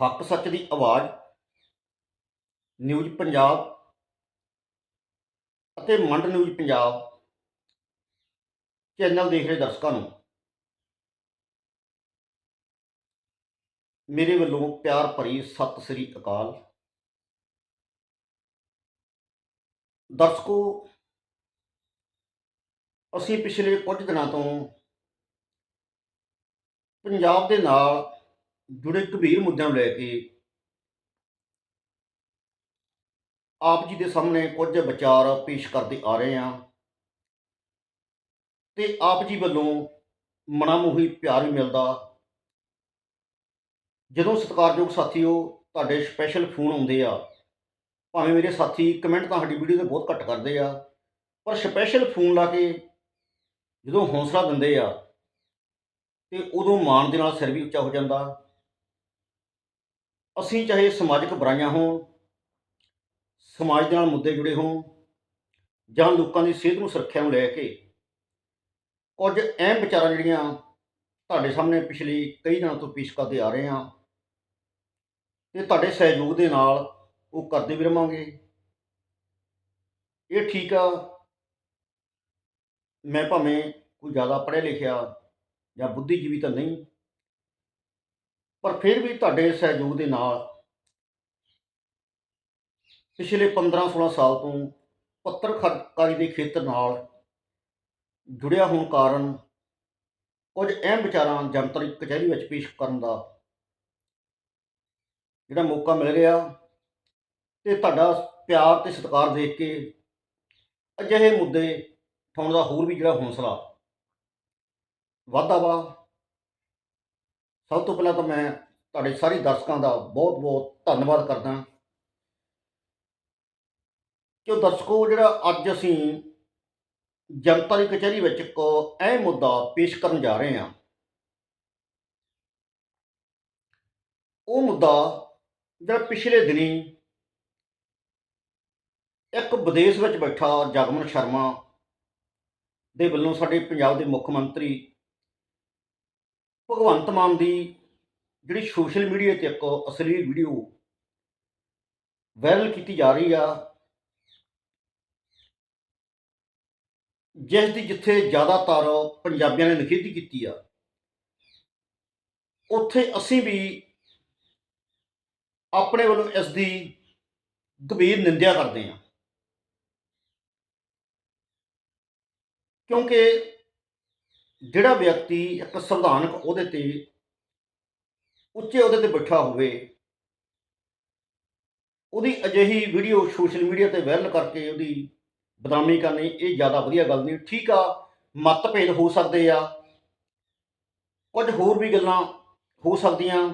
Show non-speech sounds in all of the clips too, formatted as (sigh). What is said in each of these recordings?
ਹੱਕ ਸੱਚ ਦੀ ਆਵਾਜ਼, ਨਿਊਜ਼ ਪੰਜਾਬ ਅਤੇ ਮੰਡ ਨਿਊਜ਼ ਪੰਜਾਬ ਚੈਨਲ ਦੇਖ ਰਹੇ ਦਰਸ਼ਕਾਂ ਨੂੰ। ਮੇਰੇ ਵੱਲੋਂ ਪਿਆਰ ਭਰੀ ਸਤਿ ਸ੍ਰੀ ਅਕਾਲ। ਦਰਸ਼ਕੋ, ਅਸੀਂ ਪਿਛਲੇ ਕੁਝ ਦਿਨਾਂ ਤੋਂ ਪੰਜਾਬ ਦੇ ਨਾਲ ਜੁੜੇ ਗੰਭੀਰ ਮੁੱਦਿਆਂ ਨੂੰ ਲੈ ਕੇ ਆਪ ਜੀ ਦੇ ਸਾਹਮਣੇ ਕੁਝ ਵਿਚਾਰ ਪੇਸ਼ ਕਰਦੇ ਆ ਰਹੇ ਹਾਂ। ਤੇ ਆਪ ਜੀ ਵੱਲੋਂ ਮਨਾਮੋਹੀ ਪਿਆਰ ਵੀ ਮਿਲਦਾ। ਜਦੋਂ ਸਤਿਕਾਰਯੋਗ ਸਾਥੀਓ, ਤੁਹਾਡੇ ਸਪੈਸ਼ਲ ਫੋਨ ਆਉਂਦੇ ਆ, ਭਾਵੇਂ ਮੇਰੇ ਸਾਥੀ ਕਮੈਂਟ ਤਾਂ ਸਾਡੀ ਵੀਡੀਓ ਤੇ ਬਹੁਤ ਘੱਟ ਕਰਦੇ ਆ, ਪਰ ਸਪੈਸ਼ਲ ਫੋਨ ਲਾ ਕੇ ਜਦੋਂ ਹੌਸਲਾ ਦਿੰਦੇ ਆ, ਤੇ ਉਦੋਂ ਮਾਣ ਦੇ ਨਾਲ ਸਿਰ ਵੀ ਉੱਚਾ ਹੋ ਜਾਂਦਾ। ਅਸੀਂ ਚਾਹੇ ਸਮਾਜਿਕ ਬੁਰਾਈਆਂ ਹੋਣ, ਸਮਾਜ ਦੇ ਨਾਲ ਮੁੱਦੇ ਜੁੜੇ ਹੋਣ, ਜਾਂ ਲੋਕਾਂ ਦੀ ਸਿਹਤ ਨੂੰ ਸੁਰੱਖਿਆ ਨੂੰ ਲੈ ਕੇ, ਕੁਝ ਅਹਿਮ ਵਿਚਾਰਾਂ ਜਿਹੜੀਆਂ ਤੁਹਾਡੇ ਸਾਹਮਣੇ ਪਿਛਲੇ ਕਈ ਦਿਨਾਂ ਤੋਂ ਪੇਸ਼ ਕਰਦੇ ਆ ਰਹੇ ਹਾਂ ਤੇ ਤੁਹਾਡੇ ਸਹਿਯੋਗ ਦੇ ਨਾਲ ਉਹ ਕਰਦੇ ਵੀ ਰਵਾਂਗੇ। ਇਹ ਠੀਕ ਆ, ਮੈਂ ਭਾਵੇਂ ਕੋਈ ਜ਼ਿਆਦਾ ਪੜ੍ਹਿਆ ਲਿਖਿਆ ਜਾਂ ਬੁੱਧੀਜੀਵੀ ਤਾਂ ਨਹੀਂ ਪਰ ਫਿਰ ਵੀ ਤੁਹਾਡੇ ਸਹਿਯੋਗ ਦੇ ਨਾਲ ਪਿਛਲੇ 15-16 ਸਾਲ ਤੋਂ ਪੱਤਰਕਾਰੀ ਦੇ ਖੇਤਰ ਨਾਲ ਜੁੜਿਆ ਹੋਣ ਕਾਰਨ ਕੁਝ ਅਹਿਮ ਵਿਚਾਰਾਂ ਜਨਤਕ ਕਚਹਿਰੀ ਵਿੱਚ ਪੇਸ਼ ਕਰਨ ਦਾ ਜਿਹੜਾ ਮੌਕਾ ਮਿਲ ਰਿਹਾ ਤੇ ਤੁਹਾਡਾ ਪਿਆਰ ਤੇ ਸਤਿਕਾਰ ਦੇਖ ਕੇ ਅਜਿਹੇ ਮੁੱਦੇ ਉਠਾਉਣ ਦਾ ਹੋਰ ਵੀ ਜਿਹੜਾ ਹੌਸਲਾ ਵਾਧਾ ਵਾ। ਸਭ ਤੋਂ ਪਹਿਲਾਂ ਤਾਂ ਮੈਂ ਤੁਹਾਡੇ ਸਾਰੇ ਦਰਸ਼ਕਾਂ ਦਾ ਬਹੁਤ-ਬਹੁਤ ਧੰਨਵਾਦ ਕਰਦਾ। ਕਿ ਉਹ ਦਰਸ਼ਕੋ, ਜਿਹੜਾ ਅੱਜ ਅਸੀਂ ਜਨਤਾ ਦੀ ਕਚਹਿਰੀ ਵਿੱਚ ਇੱਕ ਅਹਿਮ ਮੁੱਦਾ ਪੇਸ਼ ਕਰਨ ਜਾ ਰਹੇ ਹਾਂ, ਉਹ ਮੁੱਦਾ ਜਿਹੜਾ ਪਿਛਲੇ ਦਿਨੀ ਇੱਕ ਵਿਦੇਸ਼ ਵਿੱਚ ਬੈਠਾ ਜਗਮਨ ਸ਼ਰਮਾ ਦੇ ਵੱਲੋਂ ਸਾਡੇ ਪੰਜਾਬ ਦੇ ਮੁੱਖ ਮੰਤਰੀ ਭਗਵੰਤ ਮਾਨ ਦੀ ਜਿਹੜੀ ਸੋਸ਼ਲ ਮੀਡੀਆ ਤੇ ਇੱਕ ਅਸਲੀ ਵੀਡੀਓ ਵਾਇਰਲ ਕੀਤੀ ਜਾ ਰਹੀ ਆ, ਜਿਸ ਦੀ ਜਿੱਥੇ ਜ਼ਿਆਦਾਤਰ ਪੰਜਾਬੀਆਂ ਨੇ ਨਿਖੇਧੀ ਕੀਤੀ ਆ, ਉੱਥੇ ਅਸੀਂ ਵੀ ਆਪਣੇ ਵੱਲੋਂ ਇਸ ਦੀ ਗੰਭੀਰ ਨਿੰਦਿਆ ਕਰਦੇ ਹਾਂ। ਕਿਉਂਕਿ ਜਿਹੜਾ ਵਿਅਕਤੀ ਇੱਕ ਸੰਵਿਧਾਨਕ ਉਹਦੇ ਤੇ ਉੱਚੇ ਉਹਦੇ ਤੇ ਬੈਠਾ ਹੋਵੇ, ਉਹਦੀ ਅਜਿਹੀ ਵੀਡੀਓ ਸੋਸ਼ਲ ਮੀਡੀਆ ਤੇ ਵਾਇਰਲ ਕਰਕੇ ਉਹਦੀ ਬਦਨਾਮੀ ਕਰਨੀ ਇਹ ਜ਼ਿਆਦਾ ਵਧੀਆ ਗੱਲ ਨਹੀਂ। ਠੀਕ ਆ, ਮਤਭੇਦ ਹੋ ਸਕਦੇ ਆ, ਕੁਝ ਹੋਰ ਵੀ ਗੱਲਾਂ ਹੋ ਸਕਦੀਆਂ,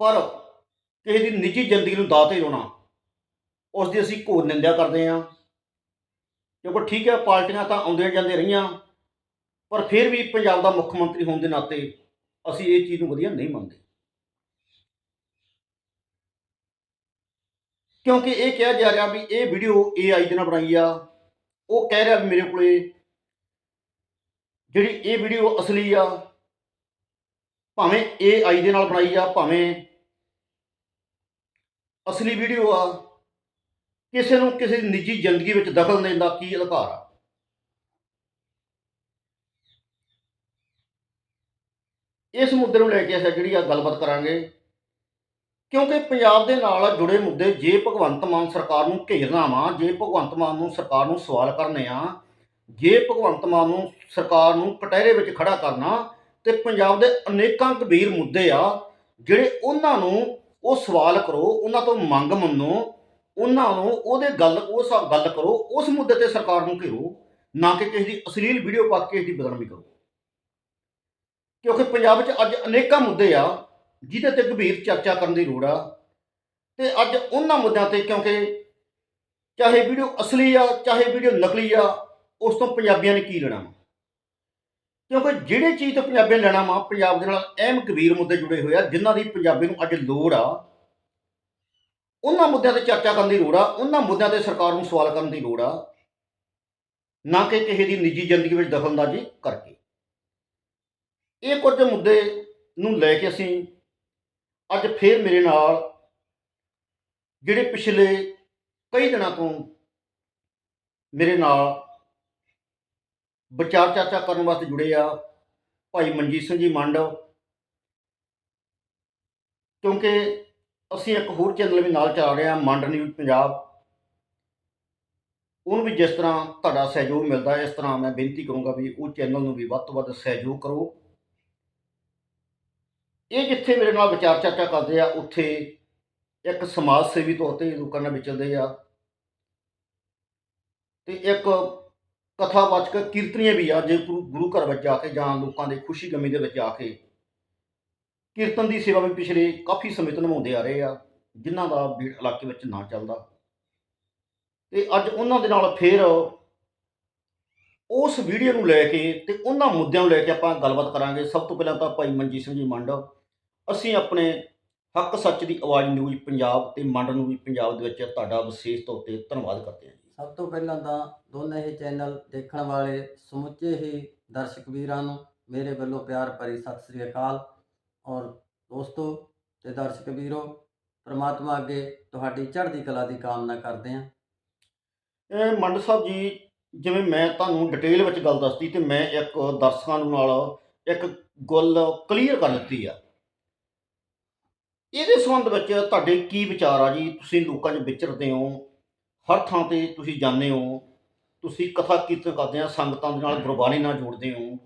ਪਰ ਕਿਸੇ ਦੀ ਨਿੱਜੀ ਜ਼ਿੰਦਗੀ ਨੂੰ ਦਾਅ ਤੇ ਲਾਉਣਾ, ਉਸ ਦੀ ਅਸੀਂ ਘੋਰ ਨਿੰਦਿਆ ਕਰਦੇ ਹਾਂ। ਕਿਉਂਕਿ ਠੀਕ ਹੈ, ਪਾਰਟੀਆਂ ਤਾਂ ਆਉਂਦੀਆਂ ਜਾਂਦੀਆਂ ਰਹੀਆਂ, ਪਰ ਫਿਰ ਵੀ ਪੰਜਾਬ ਦਾ ਮੁੱਖ ਮੰਤਰੀ ਹੋਣ ਦੇ ਨਾਤੇ ਅਸੀਂ ਇਹ ਚੀਜ਼ ਨੂੰ ਵਧੀਆ ਨਹੀਂ ਮੰਨਦੇ। ਕਿਉਂਕਿ ਇਹ ਕਿਹਾ ਜਾ ਰਿਹਾ ਵੀ ਇਹ ਵੀਡੀਓ AI ਦੇ ਨਾਲ ਬਣਾਈ ਆ, ਉਹ ਕਹਿ ਰਿਹਾ ਵੀ ਮੇਰੇ ਕੋਲੇ ਜਿਹੜੀ ਇਹ ਵੀਡੀਓ ਅਸਲੀ ਆ, ਭਾਵੇਂ AI ਦੇ ਨਾਲ ਬਣਾਈ ਆ, ਭਾਵੇਂ ਅਸਲੀ ਵੀਡੀਓ ਆ ਕਿਸੇ ਨੂੰ ਕਿਸੇ ਦੀ ਨਿੱਜੀ ਜ਼ਿੰਦਗੀ ਵਿੱਚ ਦਖਲ ਦੇਣ ਦਾ ਕੀ ਅਧਿਕਾਰ ਆ? ਇਸ ਮੁੱਦੇ ਨੂੰ ਲੈ ਕੇ ਅਸੀਂ ਜਿਹੜੀ ਆ ਗੱਲਬਾਤ ਕਰਾਂਗੇ। ਕਿਉਂਕਿ ਪੰਜਾਬ ਦੇ ਨਾਲ ਜੁੜੇ ਮੁੱਦੇ, ਜੇ ਭਗਵੰਤ ਮਾਨ ਸਰਕਾਰ ਨੂੰ ਘੇਰਨਾ ਵਾ, ਜੇ ਭਗਵੰਤ ਮਾਨ ਨੂੰ ਸਰਕਾਰ ਨੂੰ ਸਵਾਲ ਕਰਨੇ ਆ, ਜੇ ਭਗਵੰਤ ਮਾਨ ਨੂੰ ਸਰਕਾਰ ਨੂੰ ਕਟਹਿਰੇ ਵਿੱਚ ਖੜਾ ਕਰਨਾ, ਤੇ ਪੰਜਾਬ ਦੇ ਅਨੇਕਾਂ ਗੰਭੀਰ ਮੁੱਦੇ ਆ, ਜਿਹੜੇ ਉਹਨਾਂ ਨੂੰ ਉਹ ਸਵਾਲ ਕਰੋ, ਉਹਨਾਂ ਤੋਂ ਮੰਗ ਮੰਨੋ ਉਹਨਾਂ ਨੂੰ ਉਹਦੇ ਗੱਲ ਉਸ ਗੱਲ ਕਰੋ, ਉਸ ਮੁੱਦੇ ਤੇ ਸਰਕਾਰ ਨੂੰ ਘੇਰੋ, ਨਾ ਕਿ ਕਿਸੇ ਦੀ ਅਸ਼ਲੀਲ ਵੀਡੀਓ ਪਾ ਕੇ ਇਸ ਦੀ ਬਦਨਾਮੀ ਕਰੋ। ਕਿਉਂਕਿ ਪੰਜਾਬ 'ਚ ਅੱਜ ਅਨੇਕਾਂ ਮੁੱਦੇ ਆ, ਜਿਹਦੇ ਤੇ ਗੰਭੀਰ ਚਰਚਾ ਕਰਨ ਦੀ ਲੋੜ ਆ। ਤੇ ਅੱਜ ਉਹਨਾਂ ਮੁੱਦਿਆਂ ਤੇ ਕਿਉਂਕਿ ਚਾਹੇ ਵੀਡੀਓ ਅਸਲੀ ਆ, ਚਾਹੇ ਵੀਡੀਓ ਨਕਲੀ ਆ, ਉਸ ਤੋਂ ਪੰਜਾਬੀਆਂ ਨੇ ਕੀ ਲੈਣਾ ਵਾ? ਕਿਉਂਕਿ ਜਿਹੜੇ ਚੀਜ਼ ਤੋਂ ਪੰਜਾਬੀਆਂ ਲੈਣਾ ਵਾ, ਪੰਜਾਬ ਦੇ ਨਾਲ ਅਹਿਮ ਗੰਭੀਰ ਮੁੱਦੇ ਜੁੜੇ ਹੋਏ ਆ, ਜਿਨ੍ਹਾਂ ਦੀ ਪੰਜਾਬੀ ਨੂੰ ਅੱਜ ਲੋੜ ਆ ਉਹਨਾਂ ਮੁੱਦਿਆਂ ਤੇ ਚਰਚਾ ਕਰਨ ਦੀ ਲੋੜ ਆ, ਉਹਨਾਂ ਮੁੱਦਿਆਂ ਤੇ ਸਰਕਾਰ ਨੂੰ ਸਵਾਲ ਕਰਨ ਦੀ ਲੋੜ ਆ, ਨਾ ਕਿ ਕਿਸੇ ਦੀ ਨਿੱਜੀ ਜ਼ਿੰਦਗੀ ਵਿੱਚ ਦਖਲਅੰਦਾਜ਼ੀ ਕਰਕੇ। ਇਹ ਕੁਝ ਮੁੱਦੇ ਨੂੰ ਲੈ ਕੇ ਅਸੀਂ ਅੱਜ ਫੇਰ ਮੇਰੇ ਨਾਲ ਜਿਹੜੇ ਪਿਛਲੇ ਕਈ ਦਿਨਾਂ ਤੋਂ ਮੇਰੇ ਨਾਲ ਵਿਚਾਰ ਚਰਚਾ ਕਰਨ ਵਾਸਤੇ ਜੁੜੇ ਆ, ਭਾਈ ਮਨਜੀਤ ਸਿੰਘ ਜੀ ਮੰਡ, ਕਿਉਂਕਿ ਅਸੀਂ ਇੱਕ ਹੋਰ ਚੈਨਲ ਵੀ ਨਾਲ ਚਲਾ ਰਹੇ ਹਾਂ, ਮੰਡ ਨਿਊਜ਼ ਪੰਜਾਬ। ਉਹਨੂੰ ਵੀ ਜਿਸ ਤਰ੍ਹਾਂ ਤੁਹਾਡਾ ਸਹਿਯੋਗ ਮਿਲਦਾ, ਇਸ ਤਰ੍ਹਾਂ ਮੈਂ ਬੇਨਤੀ ਕਰੂੰਗਾ ਵੀ ਉਹ ਚੈਨਲ ਨੂੰ ਵੀ ਵੱਧ ਤੋਂ ਵੱਧ ਸਹਿਯੋਗ ਕਰੋ। ਇਹ ਜਿੱਥੇ ਮੇਰੇ ਨਾਲ ਵਿਚਾਰ ਚਰਚਾ ਕਰਦੇ ਆ, ਉੱਥੇ ਇੱਕ ਸਮਾਜ ਸੇਵੀ ਤੌਰ ਤੇ ਲੋਕਾਂ ਨਾਲ ਵਿਚਰਦੇ ਆ। ਤੇ ਇੱਕ ਕਥਾਵਾਚਕ ਕੀਰਤਨੀਏ ਵੀ ਆ, ਜੇ ਗੁਰੂ ਗੁਰੂ ਘਰ ਵਿੱਚ ਜਾ ਕੇ ਜਾਂ ਲੋਕਾਂ ਦੇ ਖੁਸ਼ੀ ਗਮੀ ਦੇ ਵਿੱਚ ਜਾ ਕੇ ਕੀਰਤਨ ਦੀ ਸੇਵਾ ਵੀ ਪਿਛਲੇ ਕਾਫੀ ਸਮੇਂ ਤੋਂ ਨਿਭਾਉਂਦੇ ਆ ਰਹੇ ਆ, ਜਿਨ੍ਹਾਂ ਦਾ ਬੀੜ ਇਲਾਕੇ ਵਿੱਚ ਨਾ ਚੱਲਦਾ। ਤੇ ਅੱਜ ਉਹਨਾਂ ਦੇ ਨਾਲ ਫੇਰ ਉਸ ਵੀਡੀਓ ਨੂੰ ਲੈ ਕੇ ਤੇ ਉਹਨਾਂ ਮੁੱਦਿਆਂ ਨੂੰ ਲੈ ਕੇ ਆਪਾਂ ਗੱਲਬਾਤ ਕਰਾਂਗੇ। ਸਭ ਤੋਂ ਪਹਿਲਾਂ ਤਾਂ ਭਾਈ ਮਨਜੀਤ ਸਿੰਘ ਜੀ ਮੰਡ, ਅਸੀਂ ਆਪਣੇ ਹੱਕ ਸੱਚ ਦੀ ਆਵਾਜ਼ ਨਿਊਜ਼ ਪੰਜਾਬ ਤੇ ਮੰਡ ਨੂੰ ਵੀ ਪੰਜਾਬ ਦੇ ਵਿੱਚ ਤੁਹਾਡਾ ਵਿਸ਼ੇਸ਼ ਤੌਰ ਤੇ ਧੰਨਵਾਦ ਕਰਦੇ ਹਾਂ ਜੀ। ਸਭ ਤੋਂ ਪਹਿਲਾਂ ਤਾਂ ਦੋਨੇ ਹੀ ਚੈਨਲ ਦੇਖਣ ਵਾਲੇ ਸਮੁੱਚੇ ਹੀ ਦਰਸ਼ਕ ਵੀਰਾਂ ਨੂੰ ਮੇਰੇ ਵੱਲੋਂ ਪਿਆਰ ਭਰੀ ਸਤਿ ਸ੍ਰੀ ਅਕਾਲ। ਔਰ ਦੋਸਤੋ ਤੇ ਦਰਸ਼ਕ ਵੀਰੋ, ਪ੍ਰਮਾਤਮਾ ਅੱਗੇ ਤੁਹਾਡੀ ਚੜ੍ਹਦੀ ਕਲਾ ਦੀ ਕਾਮਨਾ ਕਰਦੇ ਹਾਂ। ਇਹ ਮੰਡ ਸਾਹਿਬ ਜੀ, ਜਿਵੇਂ ਮੈਂ ਤੁਹਾਨੂੰ ਡਿਟੇਲ ਵਿੱਚ ਗੱਲ ਦੱਸਤੀ ਤੇ ਮੈਂ ਇੱਕ ਦਰਸ਼ਕਾਂ ਨੂੰ ਨਾਲ ਇੱਕ ਗੱਲ ਕਲੀਅਰ ਕਰ ਦਿੱਤੀ ਆ। ਇਹਦੇ ਸੰਬੰਧ ਵਿੱਚ ਤੁਹਾਡੇ ਕੀ ਵਿਚਾਰ ਆ ਜੀ? ਤੁਸੀਂ ਲੋਕਾਂ 'ਚ ਵਿਚਰਦੇ ਹੋ, ਹਰ ਥਾਂ ਤੇ ਤੁਸੀਂ ਜਾਂਦੇ ਹੋ, ਤੁਸੀਂ ਕਥਾ ਕੀਰਤਨ ਕਰਦੇ ਆ, ਸੰਗਤਾਂ ਦੇ ਨਾਲ ਗੁਰਬਾਣੀ ਨਾਲ ਜੋੜਦੇ ਹੋ।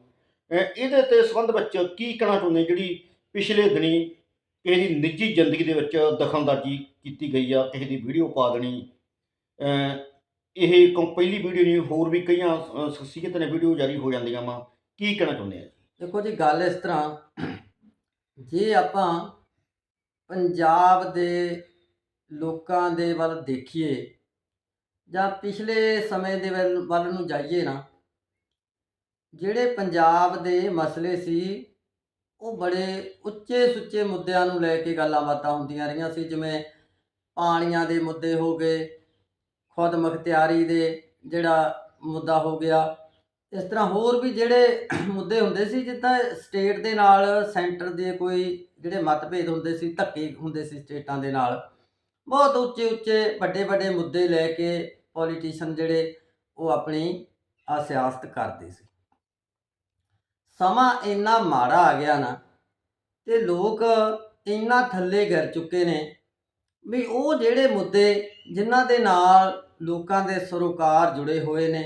ਇਹਦੇ ਤੇ ਸੰਬੰਧ ਵਿੱਚ ਕੀ ਕਹਿਣਾ ਚਾਹੁੰਦੇ ਜਿਹੜੀ ਪਿਛਲੇ ਦਿਨੀ ਕਿਸੇ ਦੀ ਨਿੱਜੀ ਜ਼ਿੰਦਗੀ ਦੇ ਵਿੱਚ ਦਖਲਅੰਦਾਜ਼ੀ ਕੀਤੀ ਗਈ ਆ, ਕਿਸੇ ਦੀ ਵੀਡੀਓ ਪਾ ਦੇਣੀ। ਇਹ ਕੰ, ਪਹਿਲੀ ਵੀਡੀਓ ਨਹੀਂ, ਹੋਰ ਵੀ ਕਈਆਂ ਸ਼ਖਸੀਅਤ ਨੇ ਵੀਡੀਓ ਜਾਰੀ ਹੋ ਜਾਂਦੀਆਂ ਵਾ। ਕੀ ਕਹਿਣਾ ਚਾਹੁੰਦੇ ਆ? ਦੇਖੋ ਜੀ, ਗੱਲ ਇਸ ਤਰ੍ਹਾਂ, ਜੇ ਆਪਾਂ ਪੰਜਾਬ ਦੇ ਲੋਕਾਂ ਦੇ ਵੱਲ ਦੇਖੀਏ ਜਾਂ ਪਿਛਲੇ ਸਮੇਂ ਦੇ ਵੱਲ ਵੱਲ ਨੂੰ ਜਾਈਏ ਨਾ, ਜਿਹੜੇ ਪੰਜਾਬ ਦੇ ਮਸਲੇ ਸੀ ਉਹ ਬੜੇ ਉੱਚੇ ਸੁੱਚੇ ਮੁੱਦਿਆਂ ਨੂੰ ਲੈ ਕੇ ਗੱਲਾਂ ਬਾਤਾਂ ਹੁੰਦੀਆਂ ਰਹੀਆਂ ਸੀ, ਜਿਵੇਂ ਪਾਣੀਆਂ ਦੇ ਮੁੱਦੇ ਹੋ ਗਏ, ਖੁਦ ਮੁਖਤਿਆਰੀ ਦੇ ਜਿਹੜਾ ਮੁੱਦਾ ਹੋ ਗਿਆ। ਇਸ ਤਰ੍ਹਾਂ ਹੋਰ ਵੀ ਜਿਹੜੇ (clears throat) ਮੁੱਦੇ ਹੁੰਦੇ ਸੀ, ਜਿੱਦਾਂ ਸਟੇਟ ਦੇ ਨਾਲ ਸੈਂਟਰ ਦੇ ਕੋਈ ਜਿਹੜੇ ਮਤਭੇਦ ਹੁੰਦੇ ਸੀ, ਧੱਕੇ ਹੁੰਦੇ ਸੀ ਸਟੇਟਾਂ ਦੇ ਨਾਲ, ਬਹੁਤ ਉੱਚੇ ਉੱਚੇ ਵੱਡੇ ਵੱਡੇ ਮੁੱਦੇ ਲੈ ਕੇ ਪੋਲੀਟੀਸ਼ੀਅਨ ਜਿਹੜੇ ਉਹ ਆਪਣੀ ਸਿਆਸਤ ਕਰਦੇ ਸੀ। ਸਮਾਂ ਇੰਨਾ ਮਾੜਾ ਆ ਗਿਆ ਨਾ ਤੇ ਲੋਕ ਇੰਨਾ ਥੱਲੇ ਗਿਰ ਚੁੱਕੇ ਨੇ ਵੀ ਉਹ ਜਿਹੜੇ ਮੁੱਦੇ ਜਿਨ੍ਹਾਂ ਦੇ ਨਾਲ ਲੋਕਾਂ ਦੇ ਸਰੋਕਾਰ ਜੁੜੇ ਹੋਏ ਨੇ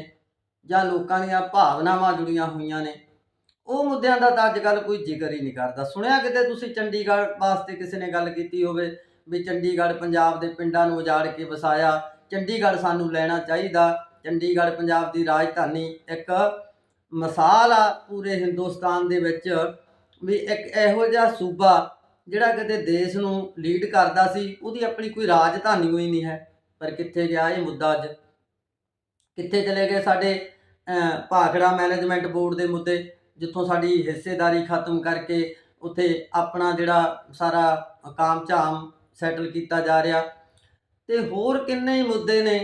ਜਾਂ ਲੋਕਾਂ ਦੀਆਂ ਭਾਵਨਾਵਾਂ ਜੁੜੀਆਂ ਹੋਈਆਂ ਨੇ, ਉਹ ਮੁੱਦਿਆਂ ਦਾ ਤਾਂ ਅੱਜ ਕੱਲ ਕੋਈ ਜ਼ਿਕਰ ਹੀ ਨਹੀਂ ਕਰਦਾ। ਸੁਣਿਆ ਕਿਤੇ ਤੁਸੀਂ ਚੰਡੀਗੜ੍ਹ ਵਾਸਤੇ ਕਿਸੇ ਨੇ ਗੱਲ ਕੀਤੀ ਹੋਵੇ ਵੀ ਚੰਡੀਗੜ੍ਹ ਪੰਜਾਬ ਦੇ ਪਿੰਡਾਂ ਨੂੰ ਉਜਾੜ ਕੇ ਵਸਾਇਆ, ਚੰਡੀਗੜ੍ਹ ਸਾਨੂੰ ਲੈਣਾ ਚਾਹੀਦਾ, ਚੰਡੀਗੜ੍ਹ ਪੰਜਾਬ ਦੀ ਰਾਜਧਾਨੀ ਇੱਕ ਮਿਸਾਲ ਆ ਪੂਰੇ ਹਿੰਦੁਸਤਾਨ ਦੇ ਵਿੱਚ ਵੀ ਇੱਕ ਇਹੋ ਜਿਹਾ ਸੂਬਾ ਜਿਹੜਾ ਕਦੇ ਦੇਸ਼ ਨੂੰ ਲੀਡ ਕਰਦਾ ਸੀ, ਉਹਦੀ ਆਪਣੀ ਕੋਈ ਰਾਜਧਾਨੀ ਹੋਈ ਨਹੀਂ ਹੈ। ਪਰ ਕਿੱਥੇ ਗਿਆ ਇਹ ਮੁੱਦਾ ਅੱਜ? ਕਿੱਥੇ ਚਲੇ ਗਏ ਸਾਡੇ ਭਾਖੜਾ ਮੈਨੇਜਮੈਂਟ ਬੋਰਡ ਦੇ ਮੁੱਦੇ, ਜਿੱਥੋਂ ਸਾਡੀ ਹਿੱਸੇਦਾਰੀ ਖਤਮ ਕਰਕੇ ਉੱਥੇ ਆਪਣਾ ਜਿਹੜਾ ਸਾਰਾ ਕਾਮਝਾਮ ਸੈਟਲ ਕੀਤਾ ਜਾ ਰਿਹਾ। ਤੇ ਹੋਰ ਕਿੰਨੇ ਹੀ ਮੁੱਦੇ ਨੇ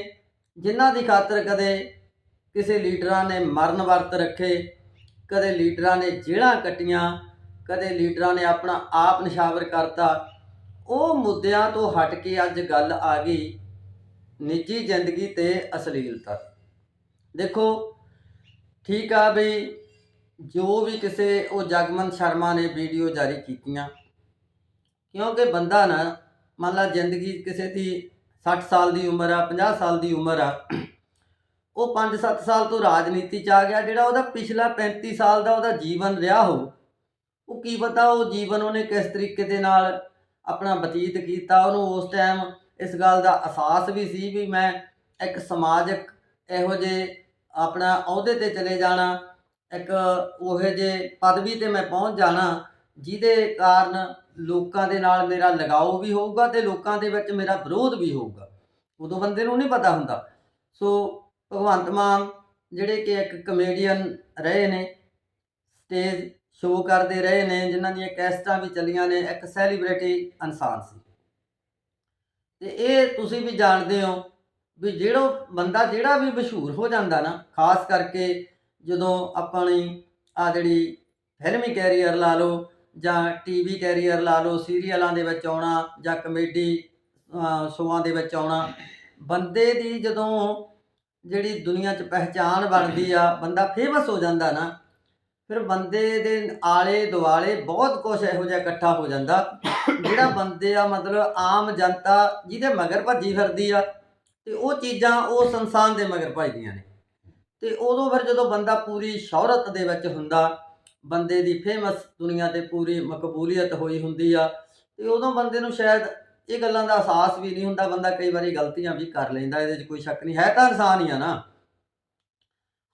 ਜਿਨ੍ਹਾਂ ਦੀ ਖਾਤਰ ਕਦੇ ਕਿਸੇ ਲੀਡਰਾਂ ਨੇ ਮਰਨ ਵਰਤ ਰੱਖੇ, ਕਦੇ ਲੀਡਰਾਂ ਨੇ ਜੇਲ੍ਹਾਂ ਕੱਟੀਆਂ, ਕਦੇ ਲੀਡਰਾਂ ਨੇ ਆਪਣਾ ਆਪ ਨਿਸ਼ਾਵਰ ਕਰਤਾ। ਉਹ ਮੁੱਦਿਆਂ ਤੋਂ ਹਟ ਕੇ ਅੱਜ ਗੱਲ ਆ ਗਈ ਨਿੱਜੀ ਜ਼ਿੰਦਗੀ ਤੇ ਅਸ਼ਲੀਲਤਾ। ਦੇਖੋ, ਠੀਕ ਆ ਵੀ ਜੋ ਵੀ ਕਿਸੇ, ਉਹ ਜਗਮਨ ਸ਼ਰਮਾ ਨੇ ਵੀਡੀਓ ਜਾਰੀ ਕੀਤੀਆਂ। ਕਿਉਂਕਿ ਬੰਦਾ ਨਾ, ਮੰਨ ਲਾ ਜ਼ਿੰਦਗੀ ਕਿਸੇ ਦੀ 60 ਸਾਲ ਦੀ ਉਮਰ ਆ 50 ਸਾਲ ਦੀ ਉਮਰ ਆ ਉਹ 5-7 ਸਾਲ ਤੋਂ ਰਾਜਨੀਤੀ ਚ ਆ ਗਿਆ, ਜਿਹੜਾ ਉਹਦਾ ਪਿਛਲਾ 35 ਸਾਲ ਦਾ ਉਹਦਾ ਜੀਵਨ ਰਿਹਾ ਹੋ। ਉਹ ਕੀ ਪਤਾ ਉਹ ਜੀਵਨ ਉਹਨੇ ਕਿਸ ਤਰੀਕੇ ਦੇ ਨਾਲ ਆਪਣਾ ਬਤੀਤ ਕੀਤਾ, ਉਹਨੂੰ ਉਸ ਟਾਈਮ ਇਸ ਗੱਲ ਦਾ ਅਹਿਸਾਸ ਵੀ ਸੀ ਵੀ ਮੈਂ ਇੱਕ ਸਮਾਜਿਕ ਇਹੋ ਜਿਹੇ ਆਪਣਾ ਅਹੁਦੇ ਤੇ ਚਲੇ ਜਾਣਾ, ਇੱਕ ਉਹੋ ਜਿਹੇ ਪਦਵੀ ਤੇ ਮੈਂ ਪਹੁੰਚ ਜਾਣਾ, ਜਿਹਦੇ ਕਾਰਨ ਲੋਕਾਂ ਦੇ ਨਾਲ ਮੇਰਾ ਲਗਾਓ ਵੀ ਹੋਊਗਾ ਤੇ ਲੋਕਾਂ ਦੇ ਵਿੱਚ ਮੇਰਾ ਵਿਰੋਧ ਵੀ ਹੋਊਗਾ। ਉਦੋਂ ਬੰਦੇ ਨੂੰ ਨਹੀਂ ਪਤਾ ਹੁੰਦਾ। ਸੋ ਭਗਵੰਤ ਮਾਨ ਜਿਹੜੇ ਕਿ ਇੱਕ ਕਮੇਡੀਅਨ ਰਹੇ ਨੇ ਸਟੇਜ ਸ਼ੋਅ ਕਰਦੇ ਰਹੇ ਨੇ ਜਿਨ੍ਹਾਂ ਦੀਆਂ ਕੈਸਟਾਂ ਵੀ ਚੱਲੀਆਂ ਨੇ ਇੱਕ ਸੈਲੀਬ੍ਰਿਟੀ ਇਨਸਾਨ ਸੀ। ਤੇ ਇਹ ਤੁਸੀਂ ਵੀ ਜਾਣਦੇ ਹੋ ਵੀ ਜਿਹੜਾ ਬੰਦਾ ਜਿਹੜਾ ਵੀ ਮਸ਼ਹੂਰ ਹੋ ਜਾਂਦਾ ਨਾ ਖਾਸ ਕਰਕੇ ਜਦੋਂ ਆਪਣੀ ਆ ਜਿਹੜੀ ਫਿਲਮੀ ਕੈਰੀਅਰ ਲਾ ਲਓ ਜਾਂ ਟੀਵੀ ਕੈਰੀਅਰ ਲਾ ਲਓ ਸੀਰੀਅਲਾਂ ਦੇ ਵਿੱਚ ਆਉਣਾ ਜਾਂ ਕਮੇਡੀ ਅਹ, ਸ਼ੋਆਂ ਦੇ ਵਿੱਚ ਆਉਣਾ ਬੰਦੇ ਦੀ ਜਦੋਂ ਜਿਹੜੀ ਦੁਨੀਆ 'ਚ ਪਹਿਚਾਣ ਬਣਦੀ ਆ, ਬੰਦਾ ਫੇਮਸ ਹੋ ਜਾਂਦਾ ਨਾ, ਫਿਰ ਬੰਦੇ ਦੇ ਆਲੇ ਦੁਆਲੇ ਬਹੁਤ ਕੁਝ ਇਹੋ ਜਿਹਾ ਇਕੱਠਾ ਹੋ ਜਾਂਦਾ। ਜਿਹੜਾ ਬੰਦੇ ਆ ਮਤਲਬ ਆਮ ਜਨਤਾ ਜਿਹਦੇ ਮਗਰ ਭੱਜੀ ਫਿਰਦੀ ਆ, ਤੇ ਉਹ ਚੀਜ਼ਾਂ ਉਸ ਇਨਸਾਨ ਦੇ ਮਗਰ ਭੱਜਦੀਆਂ ਨੇ। ਤੇ ਉਦੋਂ ਫਿਰ ਜਦੋਂ ਬੰਦਾ ਪੂਰੀ ਸ਼ੌਹਰਤ ਦੇ ਵਿੱਚ ਹੁੰਦਾ, ਬੰਦੇ ਦੀ ਫੇਮਸ ਦੁਨੀਆ ਤੇ ਪੂਰੀ ਮਕਬੂਲੀਅਤ ਹੋਈ ਹੁੰਦੀ ਆ, ਤੇ ਉਦੋਂ ਬੰਦੇ ਨੂੰ ਸ਼ਾਇਦ ਇਹ ਗੱਲਾਂ ਦਾ ਅਹਿਸਾਸ ਵੀ ਨਹੀਂ ਹੁੰਦਾ, ਬੰਦਾ ਕਈ ਵਾਰੀ ਗਲਤੀਆਂ ਵੀ ਕਰ ਲੈਂਦਾ, ਇਹਦੇ 'ਚ ਕੋਈ ਸ਼ੱਕ ਨਹੀਂ, ਹੈ ਤਾਂ ਇਨਸਾਨ ਹੀ ਆ ਨਾ।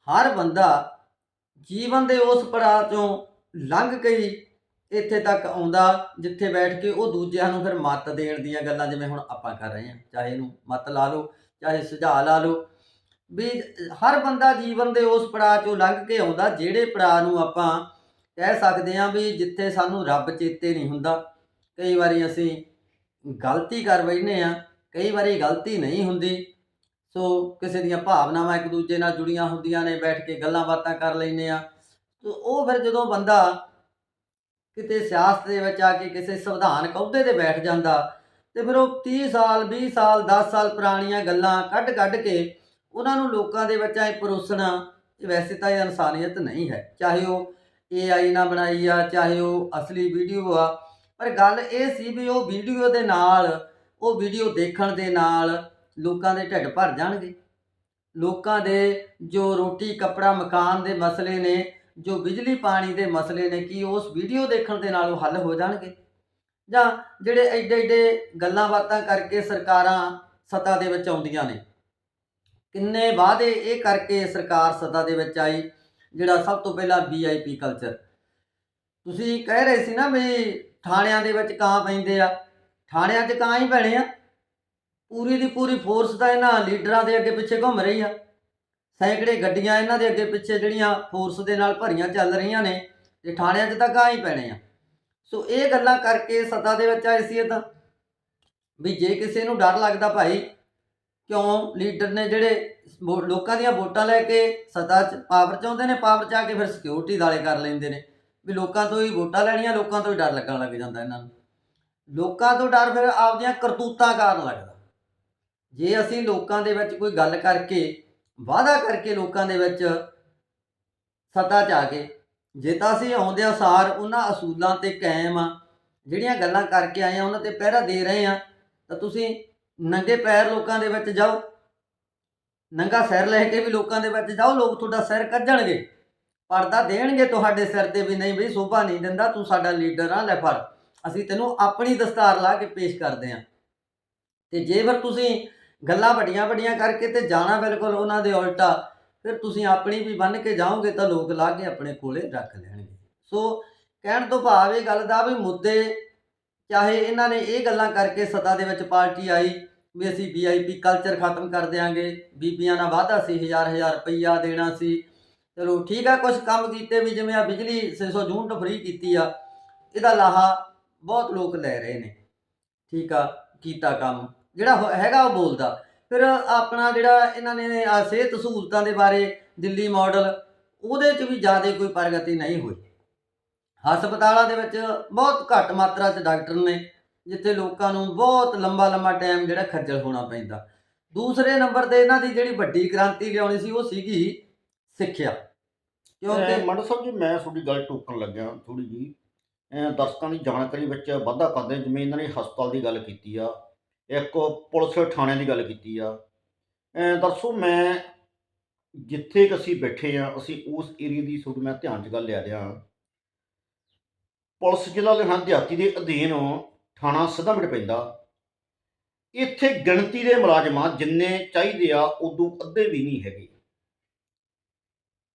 ਹਰ ਬੰਦਾ ਜੀਵਨ ਦੇ ਉਸ ਪੜਾਅ ਤੋਂ ਲੰਘ ਕੇ ਹੀ ਇੱਥੇ ਤੱਕ ਆਉਂਦਾ, ਜਿੱਥੇ ਬੈਠ ਕੇ ਉਹ ਦੂਜਿਆਂ ਨੂੰ ਫਿਰ ਮੱਤ ਦੇਣ ਦੀਆਂ ਗੱਲਾਂ ਜਿਵੇਂ ਹੁਣ ਆਪਾਂ ਕਰ ਰਹੇ ਹਾਂ। ਚਾਹੇ ਇਹਨੂੰ ਮੱਤ ਲਾ ਲਓ, ਚਾਹੇ ਸੁਝਾਅ ਲਾ ਲਓ। ਵੀ ਹਰ ਬੰਦਾ ਜੀਵਨ ਦੇ ਉਸ ਪੜਾਅ ਚੋਂ ਲੰਘ ਕੇ ਆਉਂਦਾ, ਜਿਹੜੇ ਪੜਾਅ ਨੂੰ ਆਪਾਂ ਕਹਿ ਸਕਦੇ ਹਾਂ ਵੀ ਜਿੱਥੇ ਸਾਨੂੰ ਰੱਬ ਚੇਤੇ ਨਹੀਂ ਹੁੰਦਾ, ਕਈ ਵਾਰੀ ਅਸੀਂ ਗਲਤੀ ਕਰ ਬੈਠਨੇ ਆ ਕਈ ਵਾਰੀ ਗਲਤੀ ਨਹੀਂ ਹੁੰਦੀ। ਸੋ ਕਿਸੇ ਦੀਆਂ ਭਾਵਨਾਵਾਂ ਇੱਕ ਦੂਜੇ ਨਾਲ ਜੁੜੀਆਂ ਹੁੰਦੀਆਂ ਨੇ, ਬੈਠ ਕੇ ਗੱਲਾਂ ਬਾਤਾਂ ਕਰ ਲੈਂਦੇ ਆ ਤੇ ਉਹ ਫਿਰ ਜਦੋਂ ਬੰਦਾ ਕਿਤੇ ਸਿਆਸਤ ਦੇ ਵਿੱਚ ਆ ਕੇ ਕਿਸੇ ਸੰਵਿਧਾਨ ਅਹੁਦੇ ਤੇ ਬੈਠ ਜਾਂਦਾ, ਤੇ ਫਿਰ ਉਹ 30 ਸਾਲ 20 ਸਾਲ 10 ਸਾਲ ਪੁਰਾਣੀਆਂ ਗੱਲਾਂ ਕੱਢ ਕੱਢ ਕੇ ਉਹਨਾਂ ਨੂੰ ਲੋਕਾਂ ਦੇ ਵਿੱਚ ਐ ਪਰੋਸਣਾ, ਇਹ ਵੈਸੇ ਤਾਂ ਇਹ ਇਨਸਾਨੀਅਤ ਨਹੀਂ ਹੈ। ਚਾਹੇ ਉਹ AI ਨਾਲ ਬਣਾਈ ਆ, ਚਾਹੇ ਉਹ ਅਸਲੀ ਵੀਡੀਓ ਆ ਪਰ ਗੱਲ ਇਹ ਸੀ ਵੀ ਉਹ ਵੀਡੀਓ ਦੇ ਨਾਲ, ਉਹ ਵੀਡੀਓ ਦੇਖਣ ਦੇ ਨਾਲ ਲੋਕਾਂ ਦੇ ਢਿੱਡ ਭਰ ਜਾਣਗੇ। ਲੋਕਾਂ ਦੇ ਜੋ ਰੋਟੀ, ਕੱਪੜਾ, ਮਕਾਨ ਦੇ ਮਸਲੇ ਨੇ, ਜੋ ਬਿਜਲੀ, ਪਾਣੀ ਦੇ ਮਸਲੇ ਨੇ, ਕੀ ਉਸ ਵੀਡੀਓ ਦੇਖਣ ਦੇ ਨਾਲ ਉਹ ਹੱਲ ਹੋ ਜਾਣਗੇ? ਜਾਂ ਜਿਹੜੇ ਐਡੇ ਐਡੇ ਗੱਲਾਂ ਬਾਤਾਂ ਕਰਕੇ ਸਰਕਾਰਾਂ ਸੱਤਾ ਦੇ ਵਿੱਚ ਆਉਂਦੀਆਂ ਨੇ। ਕਿੰਨੇ ਵਾਅਦੇ ਇਹ ਕਰਕੇ ਸਰਕਾਰ ਸੱਤਾ ਦੇ ਵਿੱਚ ਆਈ, ਜਿਹੜਾ ਸਭ ਤੋਂ ਪਹਿਲਾਂ ਵੀਆਈਪੀ ਕਲਚਰ ਤੁਸੀਂ ਕਹਿ ਰਹੇ ਸੀ ਨਾ ਵੀ ਥਾਣਿਆਂ ਦੇ ਵਿੱਚ ਕਾਂ ਪੈਂਦੇ ਆ। ਥਾਣਿਆਂ 'ਚ ਕਾਂ ਹੀ ਪੈਣੇ ਆ। ਪੂਰੀ ਦੀ ਪੂਰੀ ਫੋਰਸ ਤਾਂ ਇਹਨਾਂ ਲੀਡਰਾਂ ਦੇ ਅੱਗੇ ਪਿੱਛੇ ਘੁੰਮ ਰਹੀ ਆ। ਸੈਂਕੜੇ ਗੱਡੀਆਂ ਇਹਨਾਂ ਦੇ ਅੱਗੇ ਪਿੱਛੇ ਜਿਹੜੀਆਂ ਫੋਰਸ ਦੇ ਨਾਲ ਭਰੀਆਂ ਚੱਲ ਰਹੀਆਂ ਨੇ ਤੇ ਥਾਣਿਆਂ 'ਚ ਤਾਂ ਕਾਂ ਹੀ ਪੈਣੇ ਆ। ਸੋ ਇਹ ਗੱਲਾਂ ਕਰਕੇ ਸਤਾ ਦੇ ਵਿੱਚ ਆਏ ਸੀ ਇਹ ਤਾਂ। ਵੀ ਜੇ ਕਿਸੇ ਨੂੰ ਡਰ ਲੱਗਦਾ ਭਾਈ, ਕਿਉਂ ਲੀਡਰ ਨੇ ਜਿਹੜੇ ਲੋਕਾਂ ਦੀਆਂ ਵੋਟਾਂ ਲੈ ਕੇ ਸੱਤਾ 'ਚ ਪਾਵਰ 'ਚ ਆਉਂਦੇ ਨੇ, ਪਾਵਰ 'ਚ ਆ ਕੇ ਫਿਰ ਸਿਕਿਉਰਿਟੀ ਦਾਲੇ ਕਰ ਲੈਂਦੇ ਨੇ। ਵੀ ਲੋਕਾਂ ਤੋਂ ਹੀ ਵੋਟਾਂ ਲੈਣੀਆਂ, ਲੋਕਾਂ ਤੋਂ ਹੀ ਡਰ ਲੱਗਣ ਲੱਗ ਜਾਂਦਾ ਇਹਨਾਂ ਨੂੰ। ਲੋਕਾਂ ਤੋਂ ਡਰ ਫਿਰ ਆਪਦੀਆਂ ਕਰਤੂਤਾਂ ਕਾਰਨ ਲੱਗਦਾ। ਜੇ ਅਸੀਂ ਲੋਕਾਂ ਦੇ ਵਿੱਚ ਕੋਈ ਗੱਲ ਕਰਕੇ, ਵਾਅਦਾ ਕਰਕੇ ਲੋਕਾਂ ਦੇ ਵਿੱਚ ਸੱਤਾ 'ਚ ਆ ਕੇ ਜੇ ਤਾਂ ਅਸੀਂ ਆਉਂਦਿਆਂ ਸਾਰ ਉਹਨਾਂ ਅਸੂਲਾਂ ਤੇ ਕਾਇਮ ਆ, ਜਿਹੜੀਆਂ ਗੱਲਾਂ ਕਰਕੇ ਆਏ ਆ, ਉਹਨਾਂ ਤੇ ਪਹਿਰਾ ਦੇ ਰਹੇ ਆ, ਤਾਂ ਤੁਸੀਂ ਨੰਗੇ ਪੈਰ ਲੋਕਾਂ ਦੇ ਵਿੱਚ ਜਾਓ। ਨੰਗਾ ਸਿਰ ਲੈ ਕੇ ਵੀ ਲੋਕਾਂ ਦੇ ਵਿੱਚ ਜਾਓ, ਲੋਕ ਤੁਹਾਡਾ ਸਿਰ ਕੱਢਣਗੇ। ਪਰਦਾ ਦੇਣਗੇ ਤੁਹਾਡੇ ਸਿਰ ਤੇ ਵੀ ਨਹੀਂ ਬਈ, ਸੋਭਾ ਨਹੀਂ ਦਿੰਦਾ, ਤੂੰ ਸਾਡਾ ਲੀਡਰ ਆ, ਲੈ ਫੜ। ਅਸੀਂ ਤੈਨੂੰ ਆਪਣੀ ਦਸਤਾਰ ਲਾ ਕੇ ਪੇਸ਼ ਕਰਦੇ ਆ। ਤੇ ਜੇ ਫਿਰ ਤੁਸੀਂ ਗੱਲਾਂ ਵੱਡੀਆਂ ਵੱਡੀਆਂ ਕਰਕੇ ਤੇ ਜਾਣਾ ਬਿਲਕੁਲ ਉਹਨਾਂ ਦੇ ਉਲਟਾ, ਫਿਰ ਤੁਸੀਂ ਆਪਣੀ ਵੀ ਬੰਨ ਕੇ ਜਾਓਗੇ ਤਾਂ ਲੋਕ ਲਾ ਕੇ ਆਪਣੇ ਕੋਲੇ ਰੱਖ ਲੈਣਗੇ। ਸੋ ਕਹਿਣ ਤੋਂ ਭਾਵ ਇਹ ਗੱਲ ਦਾ ਵੀ ਮੁੱਦੇ, ਚਾਹੇ ਇਹਨਾਂ ਨੇ ਇਹ ਗੱਲਾਂ ਕਰਕੇ ਸਤਾ ਦੇ ਵਿੱਚ ਪਾਰਟੀ ਆਈ ਵੀ ਅਸੀਂ ਵੀਆਈਪੀ ਕਲਚਰ ਖਤਮ ਕਰ ਦਿਆਂਗੇ, ਬੀਬੀਆਂ ਨਾਲ ਵਾਅਦਾ ਸੀ, ਹਜ਼ਾਰ ਹਜ਼ਾਰ ਰੁਪਈਆ ਦੇਣਾ ਸੀ ਚਲੋ ਠੀਕ ਆ ਕੁਝ ਕੰਮ ਕੀਤੇ ਵੀ ਜਿਵੇਂ ਆ ਬਿਜਲੀ 600 ਯੂਨਿਟ ਫ੍ਰੀ ਕੀਤੀ ਆ, ਇਹਦਾ ਲਾਹਾ ਬਹੁਤ ਲੋਕ ਲੈ ਰਹੇ ਨੇ। ਠੀਕ ਆ, ਕੀਤਾ ਕੰਮ। ਜਿਹੜਾ ਹੋ- ਹੈਗਾ ਉਹ ਬੋਲਦਾ। ਫਿਰ ਆਪਣਾ ਜਿਹੜਾ ਇਹਨਾਂ ਨੇ ਆ ਸਿਹਤ ਸਹੂਲਤਾਂ ਦੇ ਬਾਰੇ ਦਿੱਲੀ ਮਾਡਲ ਉਹਦੇ 'ਚ ਵੀ ਜ਼ਿਆਦਾ ਕੋਈ ਪ੍ਰਗਤੀ ਨਹੀਂ ਹੋਈ। ਹਸਪਤਾਲਾਂ ਦੇ ਵਿੱਚ ਬਹੁਤ ਘੱਟ ਮਾਤਰਾ 'ਚ ਡਾਕਟਰ ਨੇ, ਜਿੱਥੇ ਲੋਕਾਂ ਨੂੰ ਬਹੁਤ ਲੰਬਾ ਲੰਬਾ ਟਾਈਮ ਜਿਹੜਾ ਖੱਜਲ ਹੋਣਾ ਪੈਂਦਾ। ਦੂਸਰੇ ਨੰਬਰ ਤੇ ਇਹਨਾਂ ਦੀ ਜਿਹੜੀ ਵੱਡੀ ਕ੍ਰਾਂਤੀ ਲਿਆਉਣੀ ਸੀ, ਉਹ ਸੀਗੀ ਸਿੱਖਿਆ। ਕਿਉਂਕਿ ਮੰਡ ਸਾਹਿਬ ਜੀ ਮੈਂ ਤੁਹਾਡੀ ਗੱਲ ਟੋਕਣ ਲੱਗਿਆ ਥੋੜੀ ਜੀ ਦਰਸ਼ਕਾਂ ਦੀ ਜਾਣਕਾਰੀ ਵਿੱਚ ਵਾਧਾ ਕਰਦੇ ਜਿਵੇਂ ਇਹਨਾਂ ਨੇ ਹਸਪਤਾਲ ਦੀ ਗੱਲ ਕੀਤੀ ਆ ਇੱਕ ਪੁਲਿਸ ਥਾਣਿਆਂ ਦੀ ਗੱਲ ਕੀਤੀ ਆ। ਦਰਸੋ ਮੈਂ ਜਿੱਥੇ ਕਿ ਅਸੀਂ ਬੈਠੇ ਆ ਅਸੀਂ ਉਸ ਏਰੀਆ ਦੀ ਤੁਹਾਡੇ ਮੈਂ ਧਿਆਨ 'ਚ ਗੱਲ ਲਿਆ ਰਿਹਾ। ਪੁਲਿਸ ਜ਼ਿਲ੍ਹਾ ਲੁਧਿਆਣਾ ਦਿਹਾਤੀ ਦੇ ਅਧੀਨ ਥਾਣਾ ਸਿੱਧਾਮਿੰਟ ਪੈਂਦਾ। ਇੱਥੇ ਗਿਣਤੀ ਦੇ ਮੁਲਾਜ਼ਮਾਂ ਜਿੰਨੇ ਚਾਹੀਦੇ ਆ ਉਦੋਂ ਅੱਧੇ ਵੀ ਨਹੀਂ ਹੈਗੇ।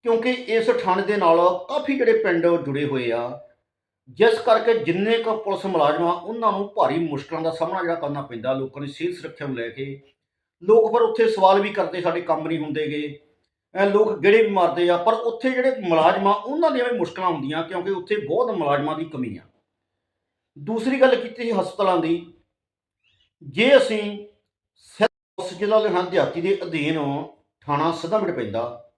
ਕਿਉਂਕਿ ਇਸ ਥਾਣੇ ਦੇ ਨਾਲ ਕਾਫੀ ਜਿਹੜੇ ਪਿੰਡ ਜੁੜੇ ਹੋਏ ਆ। ਜਿਸ ਕਰਕੇ ਜਿੰਨੇ ਕੁ ਪੁਲਿਸ ਮੁਲਾਜ਼ਮ ਆ, ਉਹਨਾਂ ਨੂੰ ਭਾਰੀ ਮੁਸ਼ਕਲਾਂ ਦਾ ਸਾਹਮਣਾ ਜਿਹੜਾ ਕਰਨਾ ਪੈਂਦਾ। ਲੋਕਾਂ ਦੀ ਸਿਹਤ ਸੁਰੱਖਿਆ ਨੂੰ ਲੈ ਕੇ। ਲੋਕ ਫਿਰ ਉੱਥੇ ਸਵਾਲ ਵੀ ਕਰਦੇ, ਸਾਡੇ ਕੰਮ ਨਹੀਂ ਹੁੰਦੇਗੇ। ਐ ਲੋਕ ਗੇੜੇ ਵੀ ਮਾਰਦੇ ਆ, ਪਰ ਉੱਥੇ ਜਿਹੜੇ ਮੁਲਾਜ਼ਮ ਆ, ਉਹਨਾਂ ਦੀਆਂ ਵੀ ਮੁਸ਼ਕਲਾਂ ਹੁੰਦੀਆਂ ਕਿਉਂਕਿ ਉੱਥੇ ਬਹੁਤ ਮੁਲਾਜ਼ਮਾਂ ਦੀ ਕਮੀ ਆ। ਦੂਸਰੀ ਗੱਲ ਕੀਤੀ ਸੀ ਹਸਪਤਾਲਾਂ ਦੀ। ਜੇ ਅਸੀਂ ਸਿੱਧ ਜ਼ਿਲ੍ਹਾ ਲੁਧਿਆਣਾ ਦਿਹਾਤੀ ਦੇ ਅਧੀਨ ਥਾਣਾ ਸਿੱਧਾਮਿੰਟ ਪੈਂਦਾ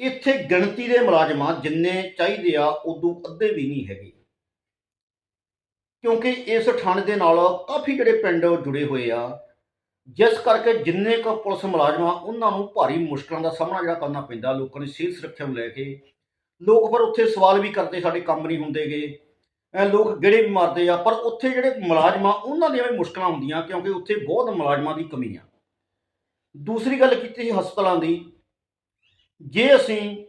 ਇੱਥੇ ਗਿਣਤੀ ਦੇ ਮੁਲਾਜ਼ਮਾਂ ਜਿੰਨੇ ਚਾਹੀਦੇ ਆ, ਉਦੋਂ ਅੱਧੇ ਵੀ ਨਹੀਂ ਹੈਗੇ। ਕਿਉਂਕਿ ਇਸ ਥਾਣੇ ਦੇ ਨਾਲ ਕਾਫੀ ਜਿਹੜੇ ਪਿੰਡ ਜੁੜੇ ਹੋਏ ਆ, ਜਿਸ ਕਰਕੇ ਜਿੰਨੇ ਕੁ ਪੁਲਿਸ ਮੁਲਾਜ਼ਮ ਆ, ਉਹਨਾਂ ਨੂੰ ਭਾਰੀ ਮੁਸ਼ਕਲਾਂ ਦਾ ਸਾਹਮਣਾ ਜਿਹੜਾ ਕਰਨਾ ਪੈਂਦਾ, ਲੋਕਾਂ ਦੀ ਸਿਹਤ ਸੁਰੱਖਿਆ ਨੂੰ ਲੈ ਕੇ। ਲੋਕ ਫਿਰ ਉੱਥੇ ਸਵਾਲ ਵੀ ਕਰਦੇ, ਸਾਡੇ ਕੰਮ ਨਹੀਂ ਹੁੰਦੇਗੇ। ਐ ਲੋਕ ਗੇੜੇ ਵੀ ਮਾਰਦੇ ਆ, ਪਰ ਉੱਥੇ ਜਿਹੜੇ ਮੁਲਾਜ਼ਮ ਆ, ਉਹਨਾਂ ਦੀਆਂ ਵੀ ਮੁਸ਼ਕਲਾਂ ਹੁੰਦੀਆਂ, ਕਿਉਂਕਿ ਉੱਥੇ ਬਹੁਤ ਮੁਲਾਜ਼ਮਾਂ ਦੀ ਕਮੀ ਆ। ਦੂਸਰੀ ਗੱਲ ਕੀਤੀ ਸੀ ਹਸਪਤਾਲਾਂ ਦੀ ਜੇ ਅਸੀਂ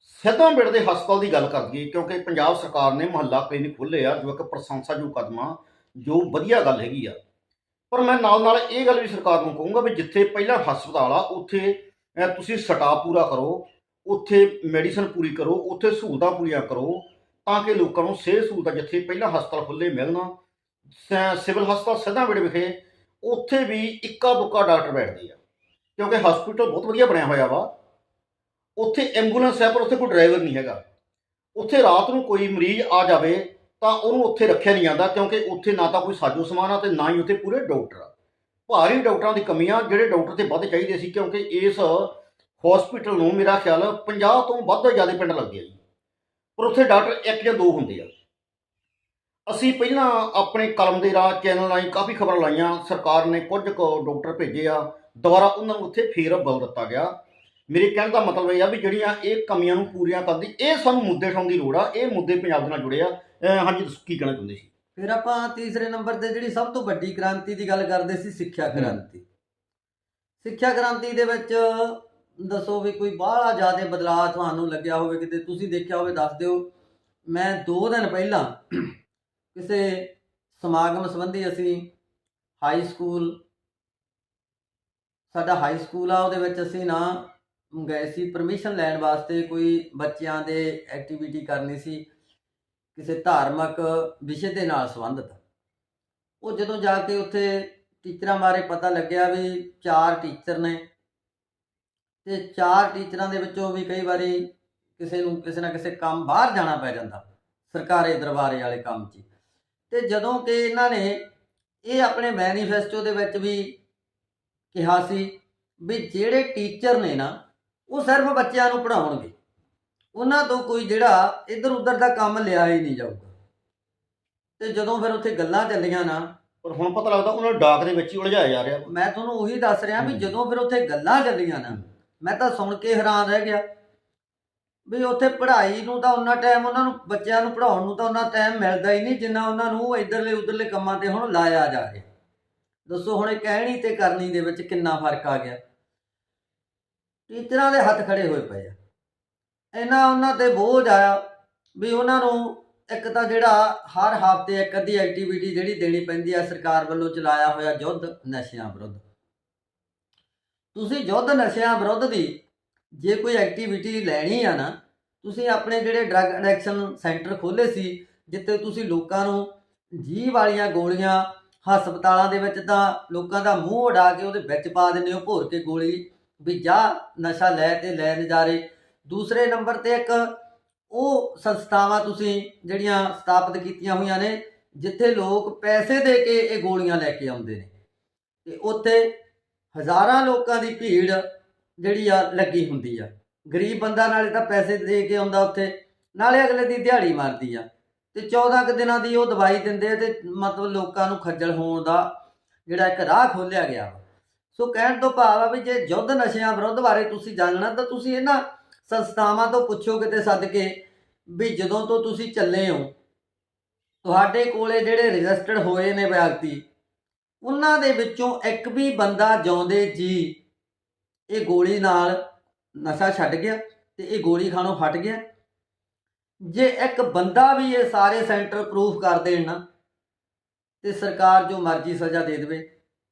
ਸਿੱਧਵਾਂ ਦੇ ਹਸਪਤਾਲ ਦੀ ਗੱਲ ਕਰੀਏ ਕਿਉਂਕਿ ਪੰਜਾਬ ਸਰਕਾਰ ਨੇ ਮੁਹੱਲਾ ਕਲੀਨਿਕ ਖੋਲ੍ਹੇ ਆ, ਜੋ ਇੱਕ ਪ੍ਰਸ਼ੰਸਾਯੋਗ ਕਦਮ ਆ, ਜੋ ਵਧੀਆ ਗੱਲ ਹੈਗੀ ਆ। ਪਰ ਮੈਂ ਨਾਲ ਨਾਲ ਇਹ ਗੱਲ ਵੀ ਸਰਕਾਰ ਨੂੰ ਕਹੂੰਗਾ ਵੀ ਜਿੱਥੇ ਪਹਿਲਾਂ ਹਸਪਤਾਲ ਆ, ਉੱਥੇ ਤੁਸੀਂ ਸਟਾਫ ਪੂਰਾ ਕਰੋ, ਉੱਥੇ ਮੈਡੀਸਨ ਪੂਰੀ ਕਰੋ, ਉੱਥੇ ਸਹੂਲਤਾਂ ਪੂਰੀਆਂ ਕਰੋ, ਤਾਂ ਕਿ ਲੋਕਾਂ ਨੂੰ ਸਿਹਤ ਸਹੂਲਤਾਂ ਜਿੱਥੇ ਪਹਿਲਾਂ ਹਸਪਤਾਲ ਖੁੱਲੇ ਮਿਲਣ, ਸ- ਸਿਵਲ ਹਸਪਤਾਲ ਸਿੱਧਾਂਬੇੜੇ ਵਿਖੇ, ਉੱਥੇ ਵੀ ਇੱਕਾ ਬੁੱਕਾ ਡਾਕਟਰ ਬੈਠਦੇ ਆ। ਕਿਉਂਕਿ ਹਸਪੀਟਲ ਬਹੁਤ ਵਧੀਆ ਬਣਿਆ ਹੋਇਆ ਵਾ ਉੱਥੇ ਐਂਬੂਲੈਂਸ ਹੈ, ਪਰ ਉੱਥੇ ਕੋਈ ਡਰਾਈਵਰ ਨਹੀਂ ਹੈਗਾ। ਉੱਥੇ ਰਾਤ ਨੂੰ ਕੋਈ ਮਰੀਜ਼ ਆ ਜਾਵੇ, ਤਾਂ ਉਹਨੂੰ ਉੱਥੇ ਰੱਖਿਆ ਨਹੀਂ ਜਾਂਦਾ, ਕਿਉਂਕਿ ਉੱਥੇ ਨਾ ਤਾਂ ਕੋਈ ਸਾਜੋ ਸਮਾਨ ਆ ਤੇ ਨਾ ਹੀ ਉੱਥੇ ਪੂਰੇ ਡਾਕਟਰ ਆ। ਭਾਰੀ ਡਾਕਟਰਾਂ ਦੀ ਕਮੀ ਆ, ਜਿਹੜੇ ਡਾਕਟਰ ਤੇ ਵੱਧ ਚਾਹੀਦੇ ਸੀ, ਕਿਉਂਕਿ ਇਸ ਹਸਪੀਟਲ ਨੂੰ ਮੇਰਾ ਖਿਆਲ 50 ਤੋਂ ਵੱਧ ਜ਼ਿਆਦਾ ਪਿੰਡ ਲੱਗਦੇ ਆ ਜੀ। ਪਰ ਉੱਥੇ ਡਾਕਟਰ ਇੱਕ ਜਾਂ ਦੋ ਹੁੰਦੇ ਆ। ਅਸੀਂ ਪਹਿਲਾਂ ਆਪਣੇ ਕਲਮ ਦੇ ਰਾਹ, ਚੈਨਲ ਰਾਹੀਂ ਕਾਫੀ ਖਬਰਾਂ ਲਾਈਆਂ, ਸਰਕਾਰ ਨੇ ਕੁਝ ਕੁ ਡਾਕਟਰ ਭੇਜੇ ਆ, ਦੁਬਾਰਾ ਉਹਨਾਂ ਨੂੰ ਉੱਥੇ ਫੇਰ ਬਲ ਦਿੱਤਾ ਗਿਆ। ਮੇਰੇ ਕਹਿਣ ਦਾ ਮਤਲਬ ਇਹ ਆ ਵੀ ਜਿਹੜੀਆਂ ਇਹ ਕਮੀਆਂ ਨੂੰ ਪੂਰੀਆਂ ਕਰਦੀ ਇਹ ਸਾਨੂੰ ਮੁੱਦੇ ਉਠਾਉਣ ਦੀ ਲੋੜ ਆ ਇਹ ਮੁੱਦੇ ਪੰਜਾਬ ਦੇ ਨਾਲ ਜੁੜੇ ਆ। ਅਹ ਹਾਂਜੀ ਤੁਸੀਂ ਕੀ ਕਹਿਣਾ ਚਾਹੁੰਦੇ ਸੀ? ਫਿਰ ਆਪਾਂ ਤੀਸਰੇ ਨੰਬਰ ਤੇ ਜਿਹੜੀ ਸਭ ਤੋਂ ਵੱਡੀ ਕ੍ਰਾਂਤੀ ਦੀ ਗੱਲ ਕਰਦੇ ਸੀ ਸਿੱਖਿਆ। ਕ੍ਰਾਂਤੀ। ਸਿੱਖਿਆ ਕ੍ਰਾਂਤੀ ਦੇ ਵਿੱਚ ਦੱਸੋ ਵੀ ਕੋਈ ਬਾਹਲਾ ਜ਼ਿਆਦਾ ਬਦਲਾਅ ਤੁਹਾਨੂੰ ਲੱਗਿਆ ਹੋਵੇ ਕਿਤੇ? ਤੁਸੀਂ ਦੇਖਿਆ ਹੋਵੇ ਦੱਸ ਦਿਓ। ਮੈਂ 2 ਦਿਨ ਪਹਿਲਾਂ ਕਿਸੇ ਸਮਾਗਮ ਸੰਬੰਧੀ ਅਸੀਂ ਹਾਈ ਸਕੂਲ ਸਾਡਾ ਹਾਈ ਸਕੂਲ ਆ ਉਹਦੇ ਵਿੱਚ ਅਸੀਂ ਨਾ ਗਏ ਸੀ। ਪਰਮਿਸ਼ਨ ਲੈਣ ਵਾਸਤੇ ਕੋਈ ਬੱਚਿਆਂ ਦੇ ਐਕਟੀਵਿਟੀ ਕਰਨੀ ਸੀ, ਕਿਸੇ ਧਾਰਮਿਕ ਵਿਸ਼ੇ ਦੇ ਨਾਲ ਸੰਬੰਧਿਤ। ਉਹ ਜਦੋਂ ਜਾ ਕੇ ਉੱਥੇ ਟੀਚਰਾਂ ਬਾਰੇ ਪਤਾ ਲੱਗਿਆ ਵੀ ਚਾਰ ਟੀਚਰ ਨੇ ਤੇ ਚਾਰ ਟੀਚਰਾਂ ਦੇ ਵਿੱਚੋਂ ਵੀ ਕਈ ਵਾਰੀ ਕਿਸੇ ਨੂੰ ਕਿਸੇ ਨਾ ਕਿਸੇ ਕੰਮ ਬਾਹਰ ਜਾਣਾ ਪੈ ਜਾਂਦਾ, ਸਰਕਾਰੀ ਦਰਬਾਰੇ ਵਾਲੇ ਕੰਮ 'ਚ ਤੇ ਜਦੋਂ ਕਿ ਇਹਨਾਂ ਨੇ ਇਹ ਆਪਣੇ ਮੈਨੀਫੈਸਟੋ ਦੇ ਵਿੱਚ ਵੀ ਕਿਹਾ ਸੀ ਵੀ ਜਿਹੜੇ ਟੀਚਰ ਨੇ ਨਾ ਉਹ ਸਿਰਫ ਬੱਚਿਆਂ ਨੂੰ ਪੜ੍ਹਾਉਣਗੇ। ਉਹਨਾਂ ਤੋਂ ਕੋਈ ਜਿਹੜਾ ਇੱਧਰ ਉੱਧਰ ਦਾ ਕੰਮ ਲਿਆ ਹੀ ਨਹੀਂ ਜਾਊਗਾ। ਤੇ ਜਦੋਂ ਫਿਰ ਉੱਥੇ ਗੱਲਾਂ ਚੱਲੀਆਂ ਨਾ ਪਰ ਹੁਣ ਪਤਾ ਲੱਗਦਾ ਉਹਨਾਂ ਨੂੰ ਡਾਕ ਦੇ ਵਿੱਚ ਹੀ ਉਲਝਾਇਆ ਜਾ ਰਿਹਾ। ਮੈਂ ਤੁਹਾਨੂੰ ਉਹੀ ਦੱਸ ਰਿਹਾ ਵੀ। ਜਦੋਂ ਫਿਰ ਉੱਥੇ ਗੱਲਾਂ ਚੱਲੀਆਂ ਨਾ ਮੈਂ ਤਾਂ ਸੁਣ ਕੇ ਹੈਰਾਨ ਰਹਿ ਗਿਆ। ਵੀ ਉੱਥੇ ਪੜ੍ਹਾਈ ਨੂੰ ਤਾਂ ਉਹਨਾਂ ਟਾਈਮ ਉਹਨਾਂ ਨੂੰ ਬੱਚਿਆਂ ਨੂੰ ਪੜ੍ਹਾਉਣ ਨੂੰ ਤਾਂ ਉਹਨਾਂ ਟਾਈਮ ਮਿਲਦਾ ਹੀ ਨਹੀਂ ਜਿੰਨਾ ਉਹਨਾਂ ਨੂੰ ਇਧਰਲੇ ਉਧਰਲੇ ਕੰਮਾਂ ਤੇ ਹੁਣ ਲਾਇਆ ਜਾ ਰਿਹਾ। ਦੱਸੋ ਹੁਣ ਇਹ ਕਹਿਣੀ ਤੇ ਕਰਨੀ ਦੇ ਵਿੱਚ ਕਿੰਨਾ ਫ਼ਰਕ ਆ ਗਿਆ। ਟੀਚਰਾਂ ਦੇ ਹੱਥ ਖੜੇ ਹੋਏ ਪਏ ਆ। ਇਹਨਾਂ ਉਹਨਾਂ ਤੇ ਬੋਝ ਆਇਆ ਵੀ ਉਹਨਾਂ ਨੂੰ ਇੱਕ ਤਾਂ ਜਿਹੜਾ ਹਰ ਹਫ਼ਤੇ ਇੱਕ ਅੱਧੀ ਐਕਟੀਵਿਟੀ ਜਿਹੜੀ ਦੇਣੀ ਪੈਂਦੀ ਆ, ਸਰਕਾਰ ਵੱਲੋਂ ਚਲਾਇਆ ਹੋਇਆ ਯੁੱਧ ਨਸ਼ਿਆਂ ਵਿਰੁੱਧ। ਤੁਸੀਂ ਯੁੱਧ ਨਸ਼ਿਆਂ ਵਿਰੁੱਧ ਦੀ ਜੇ ਕੋਈ ਐਕਟੀਵਿਟੀ ਲੈਣੀ ਆ ਨਾ, ਤੁਸੀਂ ਆਪਣੇ ਜਿਹੜੇ ਡਰੱਗ ਐਡਿਕਸ਼ਨ ਸੈਂਟਰ ਖੋਲੇ ਸੀ, ਜਿੱਥੇ ਤੁਸੀਂ ਲੋਕਾਂ ਨੂੰ ਜੀਭ ਵਾਲੀਆਂ ਗੋਲੀਆਂ, ਹਸਪਤਾਲਾਂ ਦੇ ਵਿੱਚ ਤਾਂ ਲੋਕਾਂ ਦਾ ਮੂੰਹ ਉਡਾ ਕੇ ਉਹਦੇ ਵਿੱਚ ਪਾ ਦਿੰਦੇ ਹੋ, ਭੋਰ ਕੇ ਗੋਲੀ ਵੀ ਜਾ ਨਸ਼ਾ ਲੈ ਤੇ ਲੈ ਨਜ਼ਾਰੇ ਦੂਸਰੇ ਨੰਬਰ ਤੇ ਇੱਕ ਉਹ ਸੰਸਥਾਵਾਂ ਤੁਸੀਂ ਜਿਹੜੀਆਂ ਸਥਾਪਿਤ ਕੀਤੀਆਂ ਹੋਈਆਂ ਨੇ, ਜਿੱਥੇ ਲੋਕ ਪੈਸੇ ਦੇ ਕੇ ਇਹ ਗੋਲੀਆਂ ਲੈ ਕੇ ਆਉਂਦੇ ਨੇ। ਤੇ ਉੱਥੇ ਹਜ਼ਾਰਾਂ ਲੋਕਾਂ ਦੀ ਭੀੜ ਜਿਹੜੀ ਆ ਲੱਗੀ ਹੁੰਦੀ ਆ। ਗਰੀਬ ਬੰਦਾ ਨਾਲੇ ਤਾਂ ਪੈਸੇ ਦੇ ਕੇ ਆਉਂਦਾ ਉੱਥੇ, ਨਾਲੇ ਅਗਲੇ ਦੀ ਦਿਹਾੜੀ ਮਾਰਦੀ ਆ। ਤੇ 14 ਕੁ ਦਿਨਾਂ ਦੀ ਉਹ ਦਵਾਈ ਦਿੰਦੇ ਆ ਤੇ ਮਤਲਬ ਲੋਕਾਂ ਨੂੰ ਖੱਜਲ ਹੋਣ ਦਾ ਜਿਹੜਾ ਇੱਕ ਰਾਹ ਖੋਲਿਆ ਗਿਆ ਵਾ। ਸੋ ਕਹਿਣ ਤੋਂ ਭਾਵ ਆ ਵੀ ਜੇ ਯੁੱਧ ਨਸ਼ਿਆਂ ਵਿਰੁੱਧ ਬਾਰੇ ਤੁਸੀਂ ਜਾਣਨਾ, ਤਾਂ ਤੁਸੀਂ ਇਹਨਾਂ ਸੰਸਥਾਵਾਂ ਤੋਂ ਪੁੱਛੋ ਕਿਤੇ ਸੱਦ ਕੇ ਵੀ ਜਦੋਂ ਤੋਂ ਤੁਸੀਂ ਚੱਲੇ ਹੋ, ਤੁਹਾਡੇ ਕੋਲੇ ਜਿਹੜੇ ਰਜਿਸਟਰਡ ਹੋਏ ਨੇ ਵਿਅਕਤੀ, ਉਹਨਾਂ ਦੇ ਵਿੱਚੋਂ ਇੱਕ ਵੀ ਬੰਦਾ ਜਿਉਂਦੇ ਜੀ, ਇਹ ਗੋਲੀ ਨਾਲ ਨਸ਼ਾ ਛੱਡ ਗਿਆ ਤੇ ਇਹ ਗੋਲੀ ਖਾਣੋਂ ਹਟ ਗਿਆ। ਜੇ ਇੱਕ ਬੰਦਾ ਵੀ ਇਹ ਸਾਰੇ ਸੈਂਟਰ ਪ੍ਰੂਫ ਕਰ ਦੇਣ ਨਾ, ਤੇ ਸਰਕਾਰ ਜੋ ਮਰਜ਼ੀ ਸਜ਼ਾ ਦੇ ਦੇਵੇ,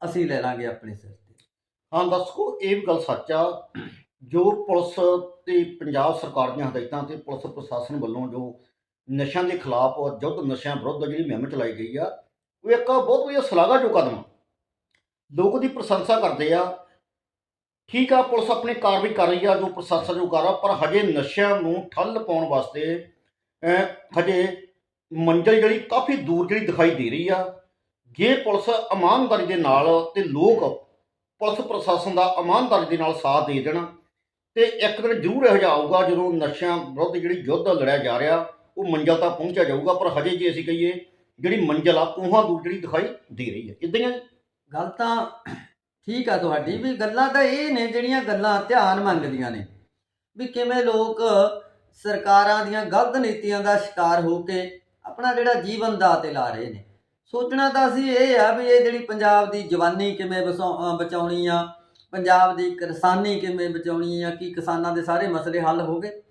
ਅਸੀਂ ਲੈ ਲਾਂਗੇ ਆਪਣੇ ਸਿਰ ਹਾਂ ਦਰਸ਼ਕੋ ਇਹ ਵੀ ਗੱਲ ਸੱਚ ਆ, ਜੋ ਪੁਲਿਸ ਤੇ ਪੰਜਾਬ ਸਰਕਾਰ ਦੀਆਂ ਹਦਾਇਤਾਂ ਤੇ ਪੁਲਿਸ ਪ੍ਰਸ਼ਾਸਨ ਵੱਲੋਂ ਜੋ ਨਸ਼ਿਆਂ ਦੇ ਖਿਲਾਫ ਯੁੱਧ ਨਸ਼ਿਆਂ ਵਿਰੁੱਧ ਜਿਹੜੀ ਮੁਹਿੰਮ ਚਲਾਈ ਗਈ ਆ, ਉਹ ਇੱਕ ਬਹੁਤ ਵਧੀਆ ਸ਼ਲਾਘਾਯੋਗ ਕਦਮ ਆ। ਲੋਕ ਦੀ ਪ੍ਰਸ਼ੰਸਾ ਕਰਦੇ ਆ ਠੀਕ ਆ, ਪੁਲਿਸ ਆਪਣੀ ਕਾਰਵਾਈ ਕਰ ਰਹੀ ਆ, ਜੋ ਪ੍ਰਸ਼ਾਸਨ ਜੋ ਕਰ ਰਿਹਾ ਪਰ ਹਜੇ ਨਸ਼ਿਆਂ ਨੂੰ ਠੱਲ ਪਾਉਣ ਵਾਸਤੇ ਹਜੇ ਮੰਜ਼ਿਲ ਜਿਹੜੀ ਕਾਫੀ ਦੂਰ ਜਿਹੜੀ ਦਿਖਾਈ ਦੇ ਰਹੀ ਆ ਜੇ ਪੁਲਿਸ ਇਮਾਨਦਾਰੀ ਦੇ ਨਾਲ ਤੇ ਲੋਕ ਪੁਲਿਸ ਪ੍ਰਸ਼ਾਸਨ ਦਾ ਇਮਾਨਦਾਰੀ ਦੇ ਨਾਲ ਸਾਥ ਦੇ ਦੇਣਾ ਤੇ ਇੱਕ ਦਿਨ ਜ਼ਰੂਰ ਇਹੋ ਜਿਹਾ ਆਊਗਾ ਜਦੋਂ ਨਸ਼ਿਆਂ ਵਿਰੁੱਧ ਜਿਹੜੀ ਯੁੱਧ ਲੜਿਆ ਜਾ ਰਿਹਾ, ਉਹ ਮੰਜ਼ਿਲ ਤੱਕ ਪਹੁੰਚਿਆ ਜਾਊਗਾ, ਪਰ ਹਜੇ ਜੇ ਅਸੀਂ ਕਹੀਏ ਜਿਹੜੀ ਮੰਜ਼ਲ ਆ ਕੋਹਾਂ ਦੂਰ ਜਿਹੜੀ ਦਿਖਾਈ ਦੇ ਰਹੀ ਹੈ ਇਦਾਂ ਹੀ ਜੀ? ਗੱਲ ਤਾਂ ਠੀਕ ਆ ਤੁਹਾਡੀ, ਵੀ ਗੱਲਾਂ ਤਾਂ ਇਹ ਨੇ ਜਿਹੜੀਆਂ ਗੱਲਾਂ ਧਿਆਨ ਮੰਗਦੀਆਂ ਨੇ, ਵੀ ਕਿਵੇਂ ਲੋਕ ਸਰਕਾਰਾਂ ਦੀਆਂ ਗਲਤ ਨੀਤੀਆਂ ਦਾ ਸ਼ਿਕਾਰ ਹੋ ਕੇ ਆਪਣਾ ਜਿਹੜਾ ਜੀਵਨ ਦਾ ਤੇ ਲਾ ਰਹੇ ਨੇ ਸੋਚਣਾ ਤਾਂ ਅਸੀਂ ਇਹ ਆ ਵੀ ਇਹ ਜਿਹੜੀ ਪੰਜਾਬ ਦੀ ਜਵਾਨੀ ਕਿਵੇਂ ਬਸਾ- ਬਚਾਉਣੀ ਆ, ਪੰਜਾਬ ਦੀ ਕਿਸਾਨੀ ਕਿਵੇਂ ਬਚਾਉਣੀ ਆ, ਕੀ ਕਿਸਾਨਾਂ ਦੇ ਸਾਰੇ ਮਸਲੇ ਹੱਲ ਹੋ ਗਏ।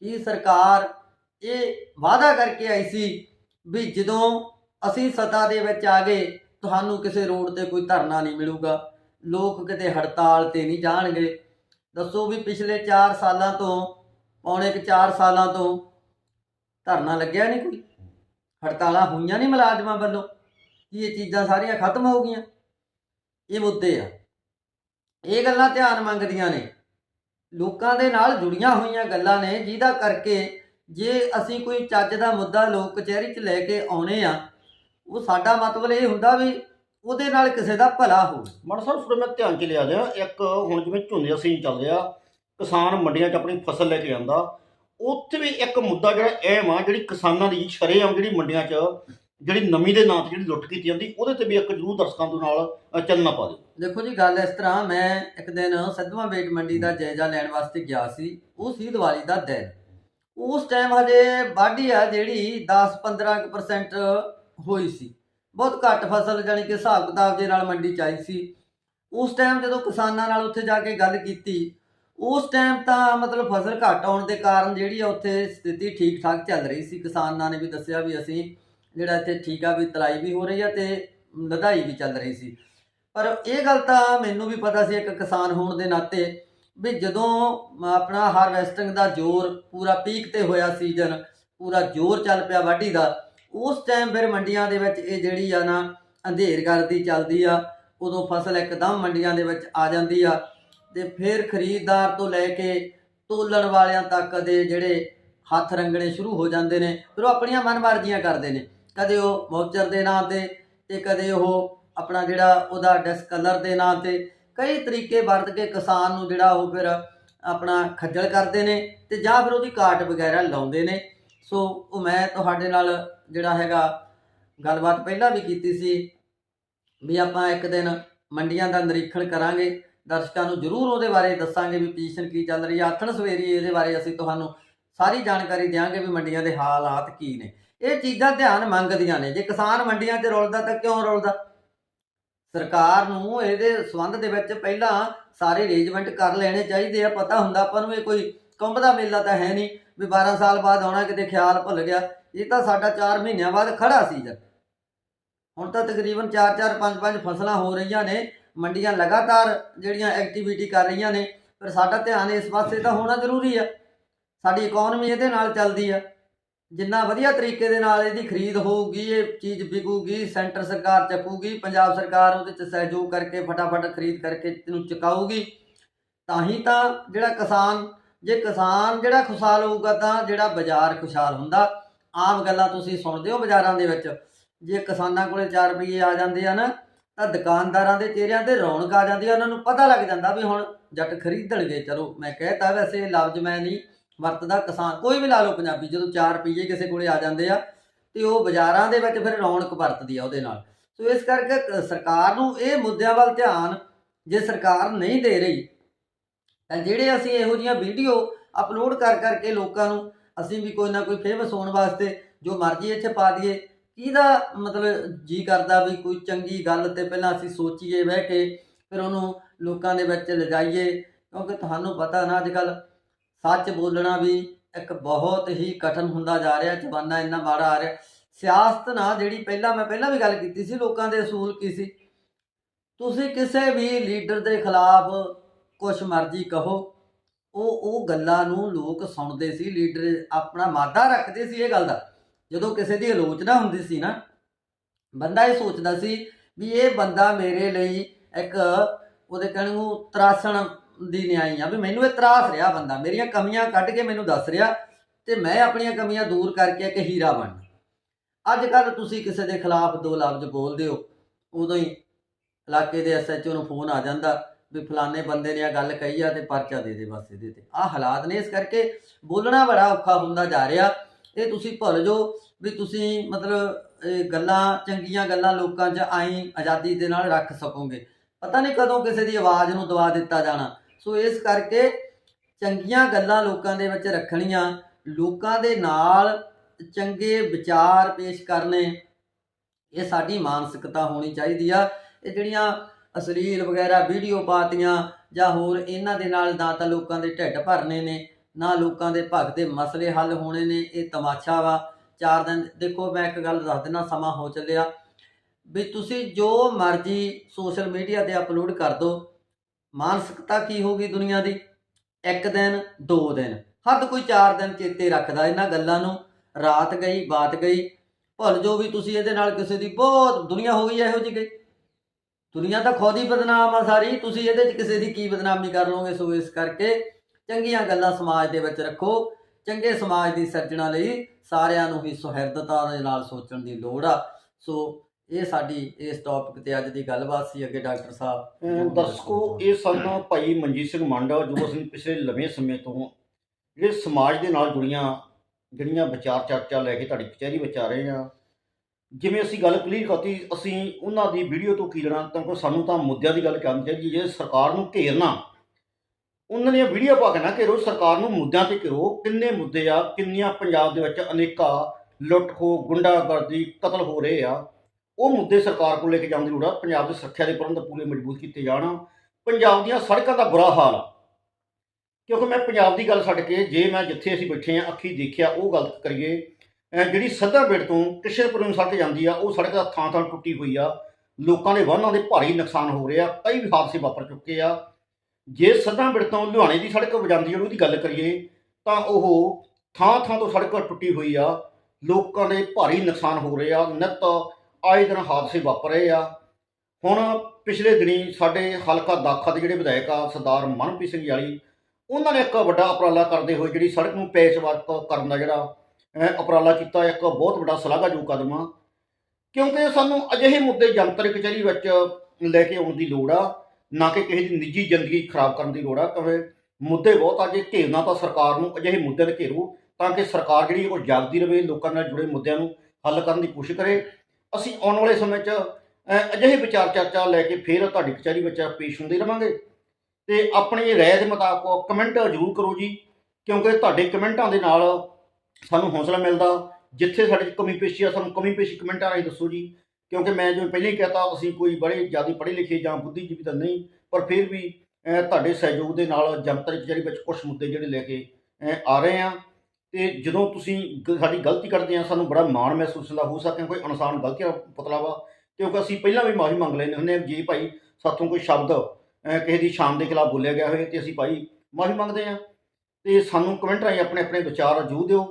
ਕੀ ਸਰਕਾਰ ਇਹ ਵਾਅਦਾ ਕਰਕੇ ਆਈ ਸੀ ਵੀ ਜਦੋਂ ਅਸੀਂ ਸੱਤਾ ਦੇ ਵਿੱਚ ਆ ਗਏ, ਤੁਹਾਨੂੰ ਕਿਸੇ ਰੋਡ ਤੇ ਕੋਈ ਧਰਨਾ ਨਹੀਂ ਮਿਲੂਗਾ, ਲੋਕ ਕਿਤੇ ਹੜਤਾਲ ਤੇ ਨਹੀਂ ਜਾਣਗੇ। ਦੱਸੋ ਵੀ ਪਿਛਲੇ 4 ਸਾਲਾਂ ਤੋਂ, ਪੌਣੇ ਕੁ 4 ਸਾਲਾਂ ਤੋਂ ਧਰਨਾ ਲੱਗਿਆ ਨਹੀਂ ਕੋਈ? ਹੜਤਾਲਾਂ ਹੋਈਆਂ ਨਹੀਂ ਮੁਲਾਜ਼ਮਾਂ ਵੱਲੋਂ, ਕੀ ਇਹ ਚੀਜ਼ਾਂ ਸਾਰੀਆਂ ਖਤਮ ਹੋ ਗਈਆਂ। ਇਹ ਮੁੱਦੇ ਆ। ਇਹ ਗੱਲਾਂ ਧਿਆਨ ਮੰਗਦੀਆਂ ਨੇ। ਲੋਕਾਂ ਦੇ ਨਾਲ ਜੁੜੀਆਂ ਹੋਈਆਂ ਗੱਲਾਂ ਨੇ, ਜਿਹਦਾ ਕਰਕੇ ਜੇ ਅਸੀਂ ਕੋਈ ਚੱਜ ਦਾ ਮੁੱਦਾ ਲੋਕ ਕਚਹਿਰੀ 'ਚ ਲੈ ਕੇ ਆਉਣੇ ਆ, ਉਹ ਸਾਡਾ ਮਤਲਬ ਇਹ ਹੁੰਦਾ ਵੀ ਉਹਦੇ ਨਾਲ ਕਿਸੇ ਦਾ ਭਲਾ ਹੋਵੇ। ਮਾਨ ਸਾਹਿਬ ਫਿਰ ਮੈਂ ਧਿਆਨ ਚ ਲਿਆ ਦਿਆਂ। ਇੱਕ ਹੁਣ ਜਿਵੇਂ ਝੋਨੇ ਦਾ ਸੀਜ਼ਨ ਚੱਲ ਰਿਹਾ, ਕਿਸਾਨ ਮੰਡੀਆਂ 'ਚ ਆਪਣੀ ਫਸਲ ਲੈ ਕੇ ਜਾਂਦਾ। ਉੱਥੇ ਵੀ ਇੱਕ ਮੁੱਦਾ ਜਿਹੜਾ ਅਹਿਮ ਆ, ਜਿਹੜੀ ਕਿਸਾਨਾਂ ਦੀ ਸ਼ਰੇਆਮ ਜਿਹੜੀ ਮੰਡੀਆਂ 'ਚ ਜਿਹੜੀ ਨਮੀ ਦੇ ਨਾਂ ਤੇ ਜਿਹੜੀ ਲੁੱਟ ਕੀਤੀ ਜਾਂਦੀ, ਉਹਦੇ ਤੇ ਵੀ ਇੱਕ ਜ਼ਰੂਰ ਦਰਸ਼ਕਾਂ ਦੇ ਨਾਲ ਚੱਲਣਾ ਪਾ ਦਿਓ। ਦੇਖੋ ਜੀ, ਗੱਲ ਇਸ ਤਰ੍ਹਾਂ, ਮੈਂ ਇੱਕ ਦਿਨ ਸਿੱਧਵਾਂ ਵੇਟ ਮੰਡੀ ਦਾ ਜਾਇਜ਼ਾ ਲੈਣ ਵਾਸਤੇ ਗਿਆ ਸੀ, ਉਹ ਸੀ ਦੀਵਾਲੀ ਦਾ ਦਿਨ। ਉਸ ਟਾਈਮ ਹਜੇ ਵਾਢੀ ਆ, ਜਿਹੜੀ 10-15% ਹੋਈ ਸੀ। ਬਹੁਤ ਘੱਟ ਫਸਲ, ਜਾਣੀ ਕਿ ਹਿਸਾਬ ਕਿਤਾਬ ਦੇ ਨਾਲ ਮੰਡੀ ਚ ਆਈ ਸੀ। ਉਸ ਟਾਈਮ ਜਦੋਂ ਕਿਸਾਨਾਂ ਨਾਲ ਉੱਥੇ ਜਾ ਕੇ ਗੱਲ ਕੀਤੀ ਉਸ ਟਾਈਮ ਤਾਂ ਮਤਲਬ ਫਸਲ ਘੱਟ ਆਉਣ ਦੇ ਕਾਰਨ ਜਿਹੜੀ ਆ ਉੱਥੇ ਸਥਿਤੀ ਠੀਕ ਠਾਕ ਚੱਲ ਰਹੀ ਸੀ। ਕਿਸਾਨਾਂ ਨੇ ਵੀ ਦੱਸਿਆ ਵੀ ਅਸੀਂ ਜਿਹੜਾ ਇੱਥੇ ਠੀਕ ਆ ਵੀ ਤਲਾਈ ਵੀ ਹੋ ਰਹੀ ਆ ਤੇ ਲਦਾਈ ਵੀ ਚੱਲ ਰਹੀ ਸੀ। ਪਰ ਇਹ ਗੱਲ ਤਾਂ ਮੈਨੂੰ ਵੀ ਪਤਾ ਸੀ ਇੱਕ ਕਿਸਾਨ ਹੋਣ ਦੇ ਨਾਤੇ ਵੀ ਜਦੋਂ ਆਪਣਾ ਹਾਰਵੈਸਟਿੰਗ ਦਾ ਜ਼ੋਰ ਪੂਰਾ ਪੀਕ ਤੇ ਹੋਇਆ ਸੀਜ਼ਨ ਪੂਰਾ ਜ਼ੋਰ ਚੱਲ ਪਿਆ ਵਾਢੀ ਦਾ, ਉਸ ਟਾਈਮ ਫਿਰ ਮੰਡੀਆਂ ਦੇ ਵਿੱਚ ਇਹ ਜਿਹੜੀ ਆ ਨਾ ਅੰਧੇਰ ਕਰਦੀ ਚੱਲਦੀ ਆ, ਉਦੋਂ ਫਸਲ ਇੱਕਦਮ ਮੰਡੀਆਂ ਦੇ ਵਿੱਚ ਆ ਜਾਂਦੀ ਆ। ਤੇ ਫਿਰ ਖਰੀਦਦਾਰ ਤੋਂ ਲੈ ਕੇ ਤੋਲਣ ਵਾਲਿਆਂ ਤੱਕ ਦੇ ਜਿਹੜੇ ਹੱਥ ਰੰਗਣੇ ਸ਼ੁਰੂ ਹੋ ਜਾਂਦੇ ਨੇ, ਫਿਰ ਉਹ ਆਪਣੀਆਂ ਮਨਮਰਜ਼ੀਆਂ ਕਰਦੇ ਨੇ। ਕਦੇ ਉਹ ਮੌਚਰ ਦੇ ਨਾਂ ਤੇ ਤੇ ਕਦੇ ਉਹ ਆਪਣਾ ਜਿਹੜਾ ਉਹਦਾ ਡਿਸਕਲਰ ਦੇ ਨਾਂ ਤੇ। ਕਈ ਤਰੀਕੇ ਵਰਤ ਕੇ ਕਿਸਾਨ ਨੂੰ ਜਿਹੜਾ ਉਹ ਫਿਰ ਆਪਣਾ ਖੱਜਲ ਕਰਦੇ ਨੇ ਤੇ ਜਾਂ ਫਿਰ ਉਹਦੀ ਕਾਟ ਵਗੈਰਾ ਲਾਉਂਦੇ ਨੇ। ਸੋ ਉਹ ਮੈਂ ਤੁਹਾਡੇ ਨਾਲ ਜਿਹੜਾ ਹੈਗਾ ਗੱਲਬਾਤ ਪਹਿਲਾਂ ਵੀ ਕੀਤੀ ਸੀ ਵੀ ਆਪਾਂ ਇੱਕ ਦਿਨ ਮੰਡੀਆਂ ਦਾ ਨਿਰੀਖਣ ਕਰਾਂਗੇ। ਦਰਸ਼ਕਾਂ ਨੂੰ ਜ਼ਰੂਰ ਉਹਦੇ ਬਾਰੇ ਦੱਸਾਂਗੇ ਵੀ ਪੋਜੀਸ਼ਨ ਕੀ ਚੱਲ ਰਹੀ ਹੈ ਆਥਣ ਸਵੇਰੀ ਇਹਦੇ ਬਾਰੇ ਅਸੀਂ ਤੁਹਾਨੂੰ ਸਾਰੀ ਜਾਣਕਾਰੀ ਦਿਆਂਗੇ ਵੀ ਮੰਡੀਆਂ ਦੇ ਹਾਲਾਤ ਕੀ ਨੇ। ਇਹ ਚੀਜ਼ਾਂ ਧਿਆਨ ਮੰਗਦੀਆਂ ਨੇ। ਜੇ ਕਿਸਾਨ ਮੰਡੀਆਂ 'ਚ ਰੁਲਦਾ ਤਾਂ ਕਿਉਂ ਰੁਲਦਾ? ਸਰਕਾਰ ਨੂੰ ਇਹਦੇ ਸੰਬੰਧ ਦੇ ਵਿੱਚ ਪਹਿਲਾਂ ਸਾਰੇ ਅਰੇਂਜਮੈਂਟ ਕਰ ਲੈਣੇ ਚਾਹੀਦੇ ਆ। ਪਤਾ ਹੁੰਦਾ ਆਪਾਂ ਨੂੰ ਇਹ ਕੋਈ ਕੁੰਭ ਦਾ ਮੇਲਾ ਤਾਂ ਹੈ ਨਹੀਂ ਵੀ 12 ਸਾਲ ਬਾਅਦ ਆਉਣਾ, ਕਿਤੇ ਖਿਆਲ ਭੁੱਲ ਗਿਆ। ਇਹ ਤਾਂ ਸਾਡਾ 4 ਮਹੀਨਿਆਂ ਬਾਅਦ ਖੜਾ ਸੀਜ਼ਨ। ਹੁਣ ਤਾਂ ਤਕਰੀਬਨ 4-4 5-5 ਫਸਲਾਂ ਹੋ ਰਹੀਆਂ ਨੇ। ਮੰਡੀਆਂ ਲਗਾਤਾਰ ਜਿਹੜੀਆਂ ਐਕਟੀਵਿਟੀ ਕਰ ਰਹੀਆਂ ਨੇ, ਪਰ ਸਾਡਾ ਧਿਆਨ ਇਸ ਪਾਸੇ ਤਾਂ ਹੋਣਾ ਜ਼ਰੂਰੀ ਆ। ਸਾਡੀ ਇਕਨੋਮੀ ਇਹਦੇ ਨਾਲ ਚੱਲਦੀ ਆ। ਜਿੰਨਾ ਵਧੀਆ ਤਰੀਕੇ ਦੇ ਨਾਲ ਇਹਦੀ ਖਰੀਦ ਹੋਊਗੀ, ਇਹ ਚੀਜ਼ ਵਿਕੂਗੀ, ਸੈਂਟਰ ਸਰਕਾਰ ਚੱਕੂਗੀ, ਪੰਜਾਬ ਸਰਕਾਰ ਉਹਦੇ ਚ ਸਹਿਯੋਗ ਕਰਕੇ ਫਟਾਫਟ ਖਰੀਦ ਕਰਕੇ ਇਹਨੂੰ ਚੁਕਾਊਗੀ। ਤਾਂ ਹੀ ਤਾਂ ਜਿਹੜਾ ਕਿਸਾਨ, ਜੇ ਕਿਸਾਨ ਜਿਹੜਾ ਖੁਸ਼ਹਾਲ ਹੋਊਗਾ ਤਾਂ ਜਿਹੜਾ ਬਾਜ਼ਾਰ ਖੁਸ਼ਹਾਲ ਹੁੰਦਾ। ਆਮ ਗੱਲਾਂ ਤੁਸੀਂ ਸੁਣਦੇ ਹੋ ਬਾਜ਼ਾਰਾਂ ਦੇ ਵਿੱਚ। ਜੇ ਕਿਸਾਨਾਂ ਕੋਲੇ 4 ਰੁਪਏ ਆ ਜਾਂਦੇ ਆ ਨਾ ਤਾਂ ਦੁਕਾਨਦਾਰਾਂ ਦੇ ਚਿਹਰਿਆਂ ਤੇ ਰੌਣਕ ਆ ਜਾਂਦੀ ਹੈ ਉਹਨਾਂ ਨੂੰ ਪਤਾ ਲੱਗ ਜਾਂਦਾ ਵੀ ਹੁਣ ਜੱਟ ਖਰੀਦਣਗੇ ਚਲੋ ਮੈਂ ਕਹਿਤਾ ਵੈਸੇ ਇਹ ਲਫ਼ਜ਼ ਮੈਂ ਨਹੀਂ ਵਰਤਦਾ, ਕਿਸਾਨ ਕੋਈ ਵੀ ਲਾ ਲਓ ਪੰਜਾਬੀ, ਜਦੋਂ 4 ਰੁਪਏ ਕਿਸੇ ਕੋਲੇ ਆ ਜਾਂਦੇ ਆ, ਤੇ ਉਹ ਬਾਜ਼ਾਰਾਂ ਦੇ ਵਿੱਚ ਫਿਰ ਰੌਣਕ ਵਰਤਦੀ ਆ ਉਹਦੇ ਨਾਲ। ਸੋ ਇਸ ਕਰਕੇ ਸਰਕਾਰ ਨੂੰ ਇਹ ਮੁੱਦਿਆਂ ਵੱਲ ਧਿਆਨ ਜੇ ਸਰਕਾਰ ਨਹੀਂ ਦੇ ਰਹੀ, ਤਾਂ ਜਿਹੜੇ ਅਸੀਂ ਇਹੋ ਜਿਹੀਆਂ ਵੀਡੀਓ ਅਪਲੋਡ ਕਰ ਕਰਕੇ ਲੋਕਾਂ ਨੂੰ ਅਸੀਂ ਵੀ ਕੋਈ ਨਾ ਕੋਈ ਫੇਮਸ ਹੋਣ ਵਾਸਤੇ ਜੋ ਮਰਜ਼ੀ ਇੱਥੇ ਪਾ ਦਈਏ ਕਿਹਦਾ ਮਤਲਬ ਜੀ ਕਰਦਾ ਵੀ ਕੋਈ ਚੰਗੀ ਗੱਲ ਤੇ ਪਹਿਲਾਂ ਅਸੀਂ ਸੋਚੀਏ, ਬਹਿ ਕੇ ਫਿਰ ਉਹਨੂੰ ਲੋਕਾਂ ਦੇ ਵਿੱਚ ਲਿਜਾਈਏ? ਕਿਉਂਕਿ ਤੁਹਾਨੂੰ ਪਤਾ ਨਾ ਅੱਜ ਕੱਲ ਸੱਚ ਬੋਲਣਾ ਵੀ ਇੱਕ ਬਹੁਤ ਹੀ ਕਠਿਨ ਹੁੰਦਾ ਜਾ ਰਿਹਾ, ਜ਼ਮਾਨਾ ਇੰਨਾ ਮਾੜਾ ਆ ਰਿਹਾ। ਸਿਆਸਤ ਨਾ ਜਿਹੜੀ ਪਹਿਲਾਂ, ਮੈਂ ਪਹਿਲਾਂ ਵੀ ਗੱਲ ਕੀਤੀ ਸੀ, ਲੋਕਾਂ ਦੇ ਅਸੂਲ ਕੀ ਸੀ? ਤੁਸੀਂ ਕਿਸੇ ਵੀ ਲੀਡਰ ਦੇ ਖਿਲਾਫ ਕੁਛ ਮਰਜ਼ੀ ਕਹੋ, ਉਹ ਉਹ ਗੱਲਾਂ ਨੂੰ ਲੋਕ ਸੁਣਦੇ ਸੀ, ਲੀਡਰ ਆਪਣਾ ਮਾਦਾ ਰੱਖਦੇ ਸੀ ਇਹ ਗੱਲ ਦਾ। ਜਦੋਂ ਕਿਸੇ ਦੀ ਆਲੋਚਨਾ ਹੁੰਦੀ ਸੀ ਨਾ, ਬੰਦਾ ਇਹ ਸੋਚਦਾ ਸੀ ਵੀ ਇਹ ਬੰਦਾ ਮੇਰੇ ਲਈ ਇੱਕ ਉਹਦੇ ਕਹਿਣ ਨੂੰ ਤਰਾਸਣ ਦੀ ਨਿਆਈ ਆ, ਵੀ ਮੈਨੂੰ ਇਹ ਤਰਾਸ ਰਿਹਾ ਬੰਦਾ, ਮੇਰੀਆਂ ਕਮੀਆਂ ਕੱਢ ਕੇ ਮੈਨੂੰ ਦੱਸ ਰਿਹਾ ਤੇ ਮੈਂ ਆਪਣੀਆਂ ਕਮੀਆਂ ਦੂਰ ਕਰਕੇ ਇੱਕ ਹੀਰਾ ਬਣ ਅੱਜ ਕੱਲ ਤੁਸੀਂ ਕਿਸੇ ਦੇ ਖਿਲਾਫ ਦੋ ਲਫ਼ਜ਼ ਬੋਲਦੇ ਹੋ, ਉਦੋਂ ਹੀ ਇਲਾਕੇ ਦੇ ਐਸਐਚਓ ਨੂੰ ਫੋਨ ਆ ਜਾਂਦਾ ਵੀ ਫਲਾਣੇ ਬੰਦੇ ਨੇ ਆ ਗੱਲ ਕਹੀ ਆ ਤੇ ਪਰਚਾ ਦੇ ਦੇ ਬਸ ਇਹਦੇ ਤੇ। ਆ ਹਾਲਾਤ ਨੇ, ਇਸ ਕਰਕੇ ਬੋਲਣਾ ਬੜਾ ਔਖਾ ਹੁੰਦਾ ਜਾ ਰਿਹਾ। ਇਹ ਤੁਸੀਂ ਭੁੱਲ ਜਾਓ ਵੀ ਤੁਸੀਂ ਮਤਲਬ, ਇਹ ਗੱਲਾਂ, ਚੰਗੀਆਂ ਗੱਲਾਂ ਲੋਕਾਂ 'ਚ ਆਈ ਆਜ਼ਾਦੀ ਦੇ ਨਾਲ ਰੱਖ ਸਕੋਗੇ। ਪਤਾ ਨਹੀਂ ਕਦੋਂ ਕਿਸੇ ਦੀ ਆਵਾਜ਼ ਨੂੰ ਦਬਾ ਦਿੱਤਾ ਜਾਣਾ। ਸੋ ਇਸ ਕਰਕੇ ਚੰਗੀਆਂ ਗੱਲਾਂ ਲੋਕਾਂ ਦੇ ਵਿੱਚ ਰੱਖਣੀਆਂ, ਲੋਕਾਂ ਦੇ ਨਾਲ ਚੰਗੇ ਵਿਚਾਰ ਪੇਸ਼ ਕਰਨੇ, ਇਹ ਸਾਡੀ ਮਾਨਸਿਕਤਾ ਹੋਣੀ ਚਾਹੀਦੀ ਆ। ਇਹ ਜਿਹੜੀਆਂ ਅਸ਼ਲੀਲ ਵਗੈਰਾ ਵੀਡੀਓ ਪਾਤੀਆਂ ਜਾਂ ਹੋਰ ਇਹਨਾਂ ਦੇ ਨਾਲ ਨਾ ਤਾਂ ਲੋਕਾਂ ਦੇ ਢਿੱਡ ਭਰਨੇ ਨੇ ਨਾ ਲੋਕਾਂ ਦੇ ਭਗ ਦੇ ਮਸਲੇ ਹੱਲ ਹੋਣੇ ਨੇ, ਇਹ ਤਮਾਸ਼ਾ ਵਾ। ਚਾਰ ਦਿਨ, ਦੇਖੋ ਮੈਂ ਇੱਕ ਗੱਲ ਦੱਸ ਦਿੰਦਾ ਸਮਾਂ ਹੋ ਚੱਲਿਆ। ਵੀ ਤੁਸੀਂ ਜੋ ਮਰਜ਼ੀ ਸੋਸ਼ਲ ਮੀਡੀਆ ਤੇ ਅਪਲੋਡ ਕਰ ਦਿਓ ਮਾਨਸਿਕਤਾ ਕੀ ਹੋਗੀ ਦੁਨੀਆ ਦੀ? ਇੱਕ ਦਿਨ, ਦੋ ਦਿਨ। ਹੱਦ ਕੋਈ ਚਾਰ ਦਿਨ ਚੇਤੇ ਰੱਖਦਾ ਇਹਨਾਂ ਗੱਲਾਂ ਨੂੰ। ਰਾਤ ਗਈ, ਬਾਤ ਗਈ। ਭੁੱਲ ਜੋ ਵੀ ਤੁਸੀਂ ਇਹਦੇ ਨਾਲ ਕਿਸੇ ਦੀ ਬਹੁਤ ਦੁਨੀਆ ਹੋ ਗਈ, ਇਹੋ ਜਿਹੀ ਗਈ। ਦੁਨੀਆ ਤਾਂ ਖੁਦ ਹੀ ਬਦਨਾਮ ਆ ਸਾਰੀ। ਤੁਸੀਂ ਇਹਦੇ 'ਚ ਕਿਸੇ ਦੀ ਕੀ ਬਦਨਾਮੀ ਕਰ ਲਓਗੇ ਸੋ ਇਸ ਕਰਕੇ ਚੰਗੀਆਂ ਗੱਲਾਂ ਸਮਾਜ ਦੇ ਵਿੱਚ ਰੱਖੋ ਚੰਗੇ ਸਮਾਜ ਦੀ ਸਿਰਜਣਾ ਲਈ ਸਾਰਿਆਂ ਨੂੰ ਹੀ ਸੁਹਿਰਦਤਾ ਦੇ ਨਾਲ ਸੋਚਣ ਦੀ ਲੋੜ ਆ ਸੋ ਇਹ ਸਾਡੀ ਇਸ ਟੌਪਿਕ ਤੇ ਅੱਜ ਦੀ ਗੱਲਬਾਤ ਸੀ ਅੱਗੇ ਡਾਕਟਰ ਸਾਹਿਬ ਦਰਸ਼ਕੋ। ਇਹ ਸਨ ਭਾਈ ਮਨਜੀਤ ਸਿੰਘ ਮੰਡਾ ਜੋ ਅਸੀਂ ਪਿਛਲੇ ਲੰਮੇ ਸਮੇਂ ਤੋਂ ਜਿਹੜੇ ਸਮਾਜ ਦੇ ਨਾਲ ਜੁੜੀਆਂ ਜਿਹੜੀਆਂ ਵਿਚਾਰ ਚਰਚਾ ਲੈ ਕੇ ਤੁਹਾਡੀ ਕਚਹਿਰੀ ਵਿੱਚ ਆ ਰਹੇ ਆ ਜਿਵੇਂ ਅਸੀਂ ਗੱਲ ਕਲੀਅਰ ਕਰਤੀ ਅਸੀਂ ਉਹਨਾਂ ਦੀ ਵੀਡੀਓ ਤੋਂ ਕੀ ਲੈਣਾ ਤਾਂ ਸਾਨੂੰ ਤਾਂ ਮੁੱਦਿਆਂ ਦੀ ਗੱਲ ਕਰਨੀ ਚਾਹੀਦੀ ਜੇ ਸਰਕਾਰ ਨੂੰ ਘੇਰਨਾ ਉਹਨਾਂ ਦੀਆਂ ਵੀਡੀਓ ਪਾ ਕੇ ਨਾ ਘੇਰੋ, ਸਰਕਾਰ ਨੂੰ ਮੁੱਦਿਆਂ ਤੇ ਘੇਰੋ, ਕਿੰਨੇ ਮੁੱਦੇ ਆ, ਕਿੰਨੀਆਂ ਪੰਜਾਬ ਦੇ ਵਿੱਚ ਅਨੇਕਾਂ ਲੁੱਟ ਖੋ ਗੁੰਡਾਗਰਦੀ, ਕਤਲ ਹੋ ਰਹੇ ਆ। ਉਹ ਮੁੱਦੇ ਸਰਕਾਰ ਕੋਲ ਲੈ ਕੇ ਜਾਣ ਦੀ ਲੋੜ ਆ, ਪੰਜਾਬ ਦੇ ਸੁਰੱਖਿਆ ਦੇ ਪ੍ਰਬੰਧ ਪੂਰੇ ਮਜ਼ਬੂਤ ਕੀਤੇ ਜਾਣ। ਪੰਜਾਬ ਦੀਆਂ ਸੜਕਾਂ ਦਾ ਬੁਰਾ ਹਾਲ ਆ। ਕਿਉਂਕਿ ਮੈਂ ਪੰਜਾਬ ਦੀ ਗੱਲ ਛੱਡ ਕੇ, ਜੇ ਮੈਂ ਜਿੱਥੇ ਅਸੀਂ ਬੈਠੇ ਆ, ਅੱਖੀ ਦੇਖਿਆ, ਉਹ ਗੱਲ ਕਰੀਏ, ਅਹ ਜਿਹੜੀ ਸੱਦਾਬੇੜ ਤੋਂ ਕਿਸ਼ਨਪੁਰ ਨੂੰ ਸੜਕ ਜਾਂਦੀ ਆ, ਉਹ ਸੜਕ ਦਾ ਥਾਂ ਥਾਂ ਟੁੱਟੀ ਹੋਈ ਆ। ਲੋਕਾਂ ਦੇ ਵਾਹਨਾਂ ਦੇ ਭਾਰੀ ਨੁਕਸਾਨ ਹੋ ਰਿਹਾ ਕਈ ਹਾਦਸੇ ਵਾਪਰ ਚੁੱਕੇ ਆ। ਜੇ ਸੱਦਾਬੇੜ ਤੋਂ ਲੁਧਿਆਣੇ ਦੀ ਸੜਕ ਜਾਂਦੀ ਆ ਉਹਦੀ ਗੱਲ ਕਰੀਏ, ਤਾਂ ਉਹ ਥਾਂ ਥਾਂ ਤੋਂ ਸੜਕ ਟੁੱਟੀ ਹੋਈ ਆ, ਲੋਕਾਂ ਦੇ ਭਾਰੀ ਨੁਕਸਾਨ ਹੋ ਰਹੇ ਆ, ਨਿੱਤ ਆਏ ਦਿਨ ਹਾਦਸੇ ਵਾਪਰ ਰਹੇ ਆ। ਹੁਣ ਪਿਛਲੇ ਦਿਨੀ ਸਾਡੇ ਹਲਕਾ ਦਾਖਾ ਦੇ ਜਿਹੜੇ ਵਿਧਾਇਕ ਆ, ਸਰਦਾਰ ਮਨਪ੍ਰੀਤ ਸਿੰਘ ਯਾਲੀ ਉਹਨਾਂ ਨੇ ਇੱਕ ਵੱਡਾ ਉਪਰਾਲਾ ਕਰਦੇ ਹੋਏ ਜਿਹੜੀ ਸੜਕ ਨੂੰ ਪੈਚ ਵਰਕ ਕਰਨ ਦਾ ਜਿਹੜਾ ਉਪਰਾਲਾ ਕੀਤਾ, ਇੱਕ ਬਹੁਤ ਵੱਡਾ ਸ਼ਲਾਘਾਯੋਗ ਕਦਮ ਆ। ਕਿਉਂਕਿ ਸਾਨੂੰ ਅਜਿਹੇ ਮੁੱਦੇ ਜੰਤਰ ਕਚਹਿਰੀ ਵਿੱਚ ਲੈ ਕੇ ਆਉਣ ਦੀ ਲੋੜ ਆ ਨਾ ਕਿ ਕਿਸੇ ਦੀ ਨਿੱਜੀ ਜ਼ਿੰਦਗੀ ਖਰਾਬ ਕਰਨ ਦੀ ਲੋੜ ਆ ਕਿਉਂਕਿ ਮੁੱਦੇ ਬਹੁਤ ਆ, ਜੇ ਘੇਰਨਾ ਤਾਂ ਸਰਕਾਰ ਨੂੰ, ਅਜਿਹੇ ਮੁੱਦਿਆਂ ਤੇ ਘੇਰੋ, ਤਾਂ ਕਿ ਸਰਕਾਰ ਜਿਹੜੀ ਉਹ ਜਾਗਦੀ ਰਹੇ ਲੋਕਾਂ ਨਾਲ ਜੁੜੇ ਮੁੱਦਿਆਂ ਨੂੰ ਹੱਲ ਕਰਨ ਦੀ ਕੋਸ਼ਿਸ਼ ਕਰੇ। ਅਸੀਂ ਆਉਣ ਵਾਲੇ ਸਮੇਂ 'ਚ ਅਜਿਹੇ ਵਿਚਾਰ ਚਰਚਾ ਲੈ ਕੇ ਫੇਰ ਤੁਹਾਡੀ ਕਚਹਿਰੀ ਵਿੱਚ ਪੇਸ਼ ਹੁੰਦੇ ਰਵਾਂਗੇ। ਤੇ ਆਪਣੀ ਰਾਏ ਦੇ ਮੁਤਾਬਕ ਕਮੈਂਟ ਜ਼ਰੂਰ ਕਰੋ ਜੀ, ਕਿਉਂਕਿ ਤੁਹਾਡੇ ਕਮੈਂਟਾਂ ਦੇ ਨਾਲ ਸਾਨੂੰ ਹੌਸਲਾ ਮਿਲਦਾ। ਜਿੱਥੇ ਸਾਡੇ 'ਚ ਕਮੀ ਪੇਸ਼ੀ ਆ, ਸਾਨੂੰ ਕਮੀ ਪੇਸ਼ੀ ਕਮੈਂਟਾਂ ਰਾਹੀਂ ਦੱਸੋ ਜੀ। ਕਿਉਂਕਿ ਮੈਂ ਜਿਵੇਂ ਪਹਿਲਾਂ ਹੀ ਕਹਤਾ, ਅਸੀਂ ਕੋਈ ਬੜੇ ਜ਼ਿਆਦਾ ਪੜ੍ਹੇ ਲਿਖੇ ਜਾਂ ਬੁੱਧੀਜੀਵੀ ਤਾਂ ਨਹੀਂ, ਪਰ ਫਿਰ ਵੀ ਤੁਹਾਡੇ ਸਹਿਯੋਗ ਦੇ ਨਾਲ ਜਨਤਕ ਕਚਹਿਰੀ ਵਿੱਚ ਕੁਝ ਮੁੱਦੇ ਜਿਹੜੇ ਲੈ ਕੇ ਆ ਰਹੇ ਆ ਤੇ ਜਦੋਂ ਤੁਸੀਂ ਗ- ਸਾਡੀ ਗਲਤੀ ਕਰਦੇ ਆ ਸਾਨੂੰ ਬੜਾ ਮਾਣ ਮਹਿਸੂਸ ਹੁੰਦਾ, ਹੋ ਸਕਦਾ ਕੋਈ ਇਨਸਾਨ ਗਲਤੀ ਦਾ ਪੁਤਲਾ ਵਾ, ਕਿਉਂਕਿ ਅਸੀਂ ਪਹਿਲਾਂ ਵੀ ਮਾਫੀ ਮੰਗ ਲੈਂਦੇ ਹੁੰਦੇ ਹਾਂ ਜੇ ਭਾਈ ਸਾਥੋਂ ਕੋਈ ਸ਼ਬਦ ਕਿਸੇ ਦੀ ਸ਼ਾਨ ਦੇ ਖਿਲਾਫ ਬੋਲਿਆ ਗਿਆ ਹੋਵੇ, ਤੇ ਅਸੀਂ ਭਾਈ ਮਾਫੀ ਮੰਗਦੇ ਆ ਤੇ ਸਾਨੂੰ ਕਮੈਂਟ ਰਾਹੀਂ ਆਪਣੇ ਆਪਣੇ ਵਿਚਾਰ ਜੂ ਦਿਓ।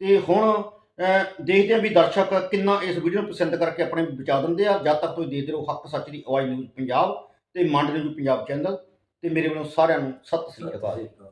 ਤੇ ਹੁਣ ਦੇਖਦੇ ਹਾਂ ਵੀ ਦਰਸ਼ਕ ਕਿੰਨਾ ਇਸ ਵੀਡੀਓ ਨੂੰ ਪਸੰਦ ਕਰਕੇ ਆਪਣੇ ਵਿਚਾਰ ਦਿੰਦੇ ਆ। ਜਦ ਤੱਕ ਤੁਸੀਂ ਦੇਖਦੇ ਰਹੋ, ਹੱਕ ਸੱਚ ਦੀ ਆਵਾਜ਼ ਨਿਊਜ਼ ਪੰਜਾਬ ਤੇ ਮੰਡ ਨਿਊਜ਼ ਪੰਜਾਬ ਚੈਨਲ ਤੇ ਮੇਰੇ ਵੱਲੋਂ ਸਾਰਿਆਂ ਨੂੰ ਸਤਿ ਸ੍ਰੀ ਅਕਾਲ। ਠੀਕ